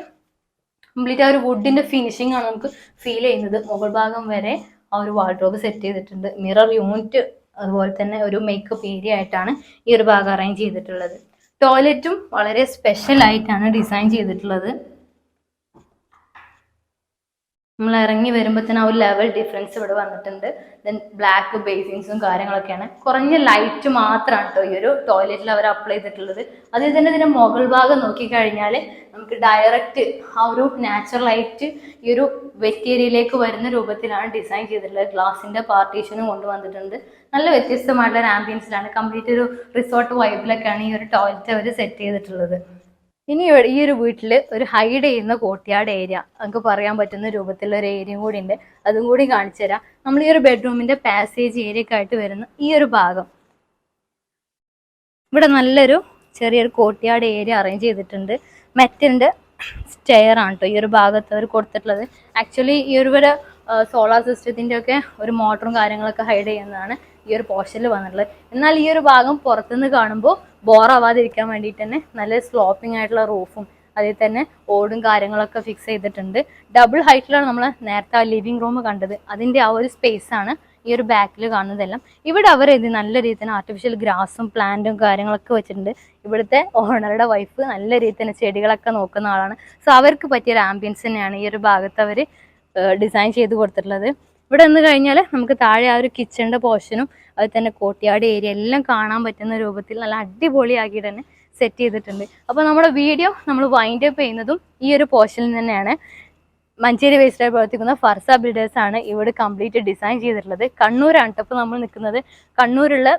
കംപ്ലീറ്റ് ആ ഒരു വുഡിന്റെ ഫിനിഷിംഗ് ആണ് നമുക്ക് ഫീൽ ചെയ്യുന്നത്. മുകൾ ഭാഗം വരെ ആ ഒരു വാൾഡ്രോബ് സെറ്റ് ചെയ്തിട്ടുണ്ട്. മിറർ യൂണിറ്റ് അതുപോലെ തന്നെ ഒരു മേക്കപ്പ് ഏരിയ ആയിട്ടാണ് ഈ ഒരു ഭാഗം അറേഞ്ച് ചെയ്തിട്ടുള്ളത്. ടോയ്ലറ്റും വളരെ സ്പെഷ്യൽ ആയിട്ടാണ് ഡിസൈൻ ചെയ്തിട്ടുള്ളത്. നമ്മൾ ഇറങ്ങി വരുമ്പോൾ തന്നെ ആ ഒരു ലെവൽ ഡിഫറൻസ് ഇവിടെ വന്നിട്ടുണ്ട്. ദെൻ ബ്ലാക്ക് ബേസിങ്സും കാര്യങ്ങളൊക്കെയാണ്. കുറഞ്ഞ ലൈറ്റ് മാത്രമാണ് കേട്ടോ ഈ ഒരു ടോയ്ലറ്റിൽ അവർ അപ്ലൈ ചെയ്തിട്ടുള്ളത്. അതിൽ തന്നെ ഇതിന്റെ മുകൾ ഭാഗം നോക്കിക്കഴിഞ്ഞാൽ നമുക്ക് ഡയറക്റ്റ് ആ ഒരു നാച്ചുറൽ ലൈറ്റ് ഈ ഒരു വെറ്റേരിയയിലേക്ക് വരുന്ന രൂപത്തിലാണ് ഡിസൈൻ ചെയ്തിട്ടുള്ളത്. ഗ്ലാസിന്റെ പാർട്ടീഷനും കൊണ്ടുവന്നിട്ടുണ്ട് നല്ല വ്യത്യസ്തമായിട്ടുള്ള ഒരു ആംബിയൻസിലാണ് കംപ്ലീറ്റ് ഒരു റിസോർട്ട് വൈബിലൊക്കെയാണ് ഈ ഒരു ടോയ്ലറ്റ് അവർ സെറ്റ് ചെയ്തിട്ടുള്ളത്. ഇനി ഈ ഒരു വീട്ടിൽ ഒരു ഹൈഡ് ചെയ്യുന്ന കോട്ടിയാട് ഏരിയ നമുക്ക് പറയാൻ പറ്റുന്ന രൂപത്തിലുള്ള ഒരു ഏരിയ കൂടി ഉണ്ട്. അതും കൂടി കാണിച്ചു തരാം. നമ്മൾ ഈ ഒരു ബെഡ്റൂമിന്റെ പാസേജ് ഏരിയ ഒക്കെ ആയിട്ട് വരുന്ന ഈ ഒരു ഭാഗം. ഇവിടെ നല്ലൊരു ചെറിയൊരു കോട്ടിയാട് ഏരിയ അറേഞ്ച് ചെയ്തിട്ടുണ്ട്. മെറ്റലിന്റെ സ്റ്റെയർ ആണ് കേട്ടോ ഈ ഒരു ഭാഗത്ത് അവർ കൊടുത്തിട്ടുള്ളത്. ആക്ച്വലി ഈ ഒരു സോളാർ സിസ്റ്റത്തിന്റെ ഒക്കെ ഒരു മോട്ടറും കാര്യങ്ങളൊക്കെ ഹൈഡ് ചെയ്യുന്നതാണ്. ഈ ഒരു പോർഷനിൽ വന്നിട്ടുള്ളത്. എന്നാൽ ഈ ഒരു ഭാഗം പുറത്തുനിന്ന് കാണുമ്പോൾ ബോറാവാതിരിക്കാൻ വേണ്ടിയിട്ട് തന്നെ നല്ല സ്ലോപ്പിംഗ് ആയിട്ടുള്ള റൂഫും അതിൽ തന്നെ ഓടും കാര്യങ്ങളൊക്കെ ഫിക്സ് ചെയ്തിട്ടുണ്ട്. ഡബിൾ ഹൈറ്റിലാണ് നമ്മൾ നേരത്തെ ആ ലിവിംഗ് റൂം കണ്ടത്. അതിന്റെ ആ ഒരു സ്പേസ് ആണ് ഈ ഒരു ബാക്കിൽ കാണുന്നതെല്ലാം. ഇവിടെ അവർ ഇത് നല്ല രീതിയിൽ തന്നെ ആർട്ടിഫിഷ്യൽ ഗ്രാസും പ്ലാന്റും കാര്യങ്ങളൊക്കെ വെച്ചിട്ടുണ്ട്. ഇവിടുത്തെ ഓണറുടെ വൈഫ് നല്ല രീതിയിൽ തന്നെ ചെടികളൊക്കെ നോക്കുന്ന ആളാണ്. സോ അവർക്ക് പറ്റിയ ഒരു ആംബിയൻസ് തന്നെയാണ് ഈ ഒരു ഭാഗത്ത് അവർ ഡിസൈൻ ചെയ്ത് കൊടുത്തിട്ടുള്ളത്. ഇവിടെ നിന്ന് കഴിഞ്ഞാൽ നമുക്ക് താഴെ ആ ഒരു കിച്ചണിന്റെ പോർഷനും അതുപോലെ തന്നെ കോട്ടിയാട് ഏരിയ എല്ലാം കാണാൻ പറ്റുന്ന രൂപത്തിൽ നല്ല അടിപൊളിയാക്കി തന്നെ സെറ്റ് ചെയ്തിട്ടുണ്ട്. അപ്പോൾ നമ്മുടെ വീഡിയോ നമ്മൾ വൈൻഡ് അപ്പ് ചെയ്യുന്നതും ഈ ഒരു പോർഷനിൽ തന്നെയാണ്. മഞ്ചേരി വേസ്റ്റായി പ്രവർത്തിക്കുന്ന ഫർസ ബിൽഡേഴ്സ് ആണ് ഇവിടെ കംപ്ലീറ്റ് ഡിസൈൻ ചെയ്തിട്ടുള്ളത്. കണ്ണൂരാണ് അണ്ടപ്പ് നമ്മൾ നിൽക്കുന്നത്. കണ്ണൂരുള്ള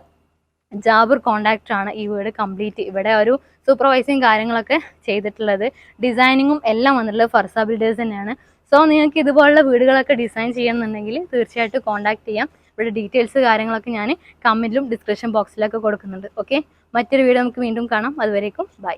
ജാബിർ കോണ്ടാക്ടറാണ് ഈ വീട് കംപ്ലീറ്റ് ഇവിടെ ഒരു സൂപ്പർവൈസിങ് കാര്യങ്ങളൊക്കെ ചെയ്തിട്ടുള്ളത്. ഡിസൈനിങ്ങും എല്ലാം വന്നിട്ടുള്ളത് ഫർസ ബിൽഡേഴ്സ് തന്നെയാണ്. സോ നിങ്ങൾക്ക് ഇതുപോലുള്ള വീടുകളൊക്കെ ഡിസൈൻ ചെയ്യണമെന്നുണ്ടെങ്കിൽ തീർച്ചയായിട്ടും കോൺടാക്ട് ചെയ്യാം. ഇവിടെ ഡീറ്റെയിൽസ് കാര്യങ്ങളൊക്കെ ഞാൻ കമന്റിലും ഡിസ്ക്രിപ്ഷൻ ബോക്സിലൊക്കെ കൊടുക്കുന്നുണ്ട്. ഓക്കെ മറ്റൊരു വീഡിയോ നമുക്ക് വീണ്ടും കാണാം. അതുവരേക്കും ബൈ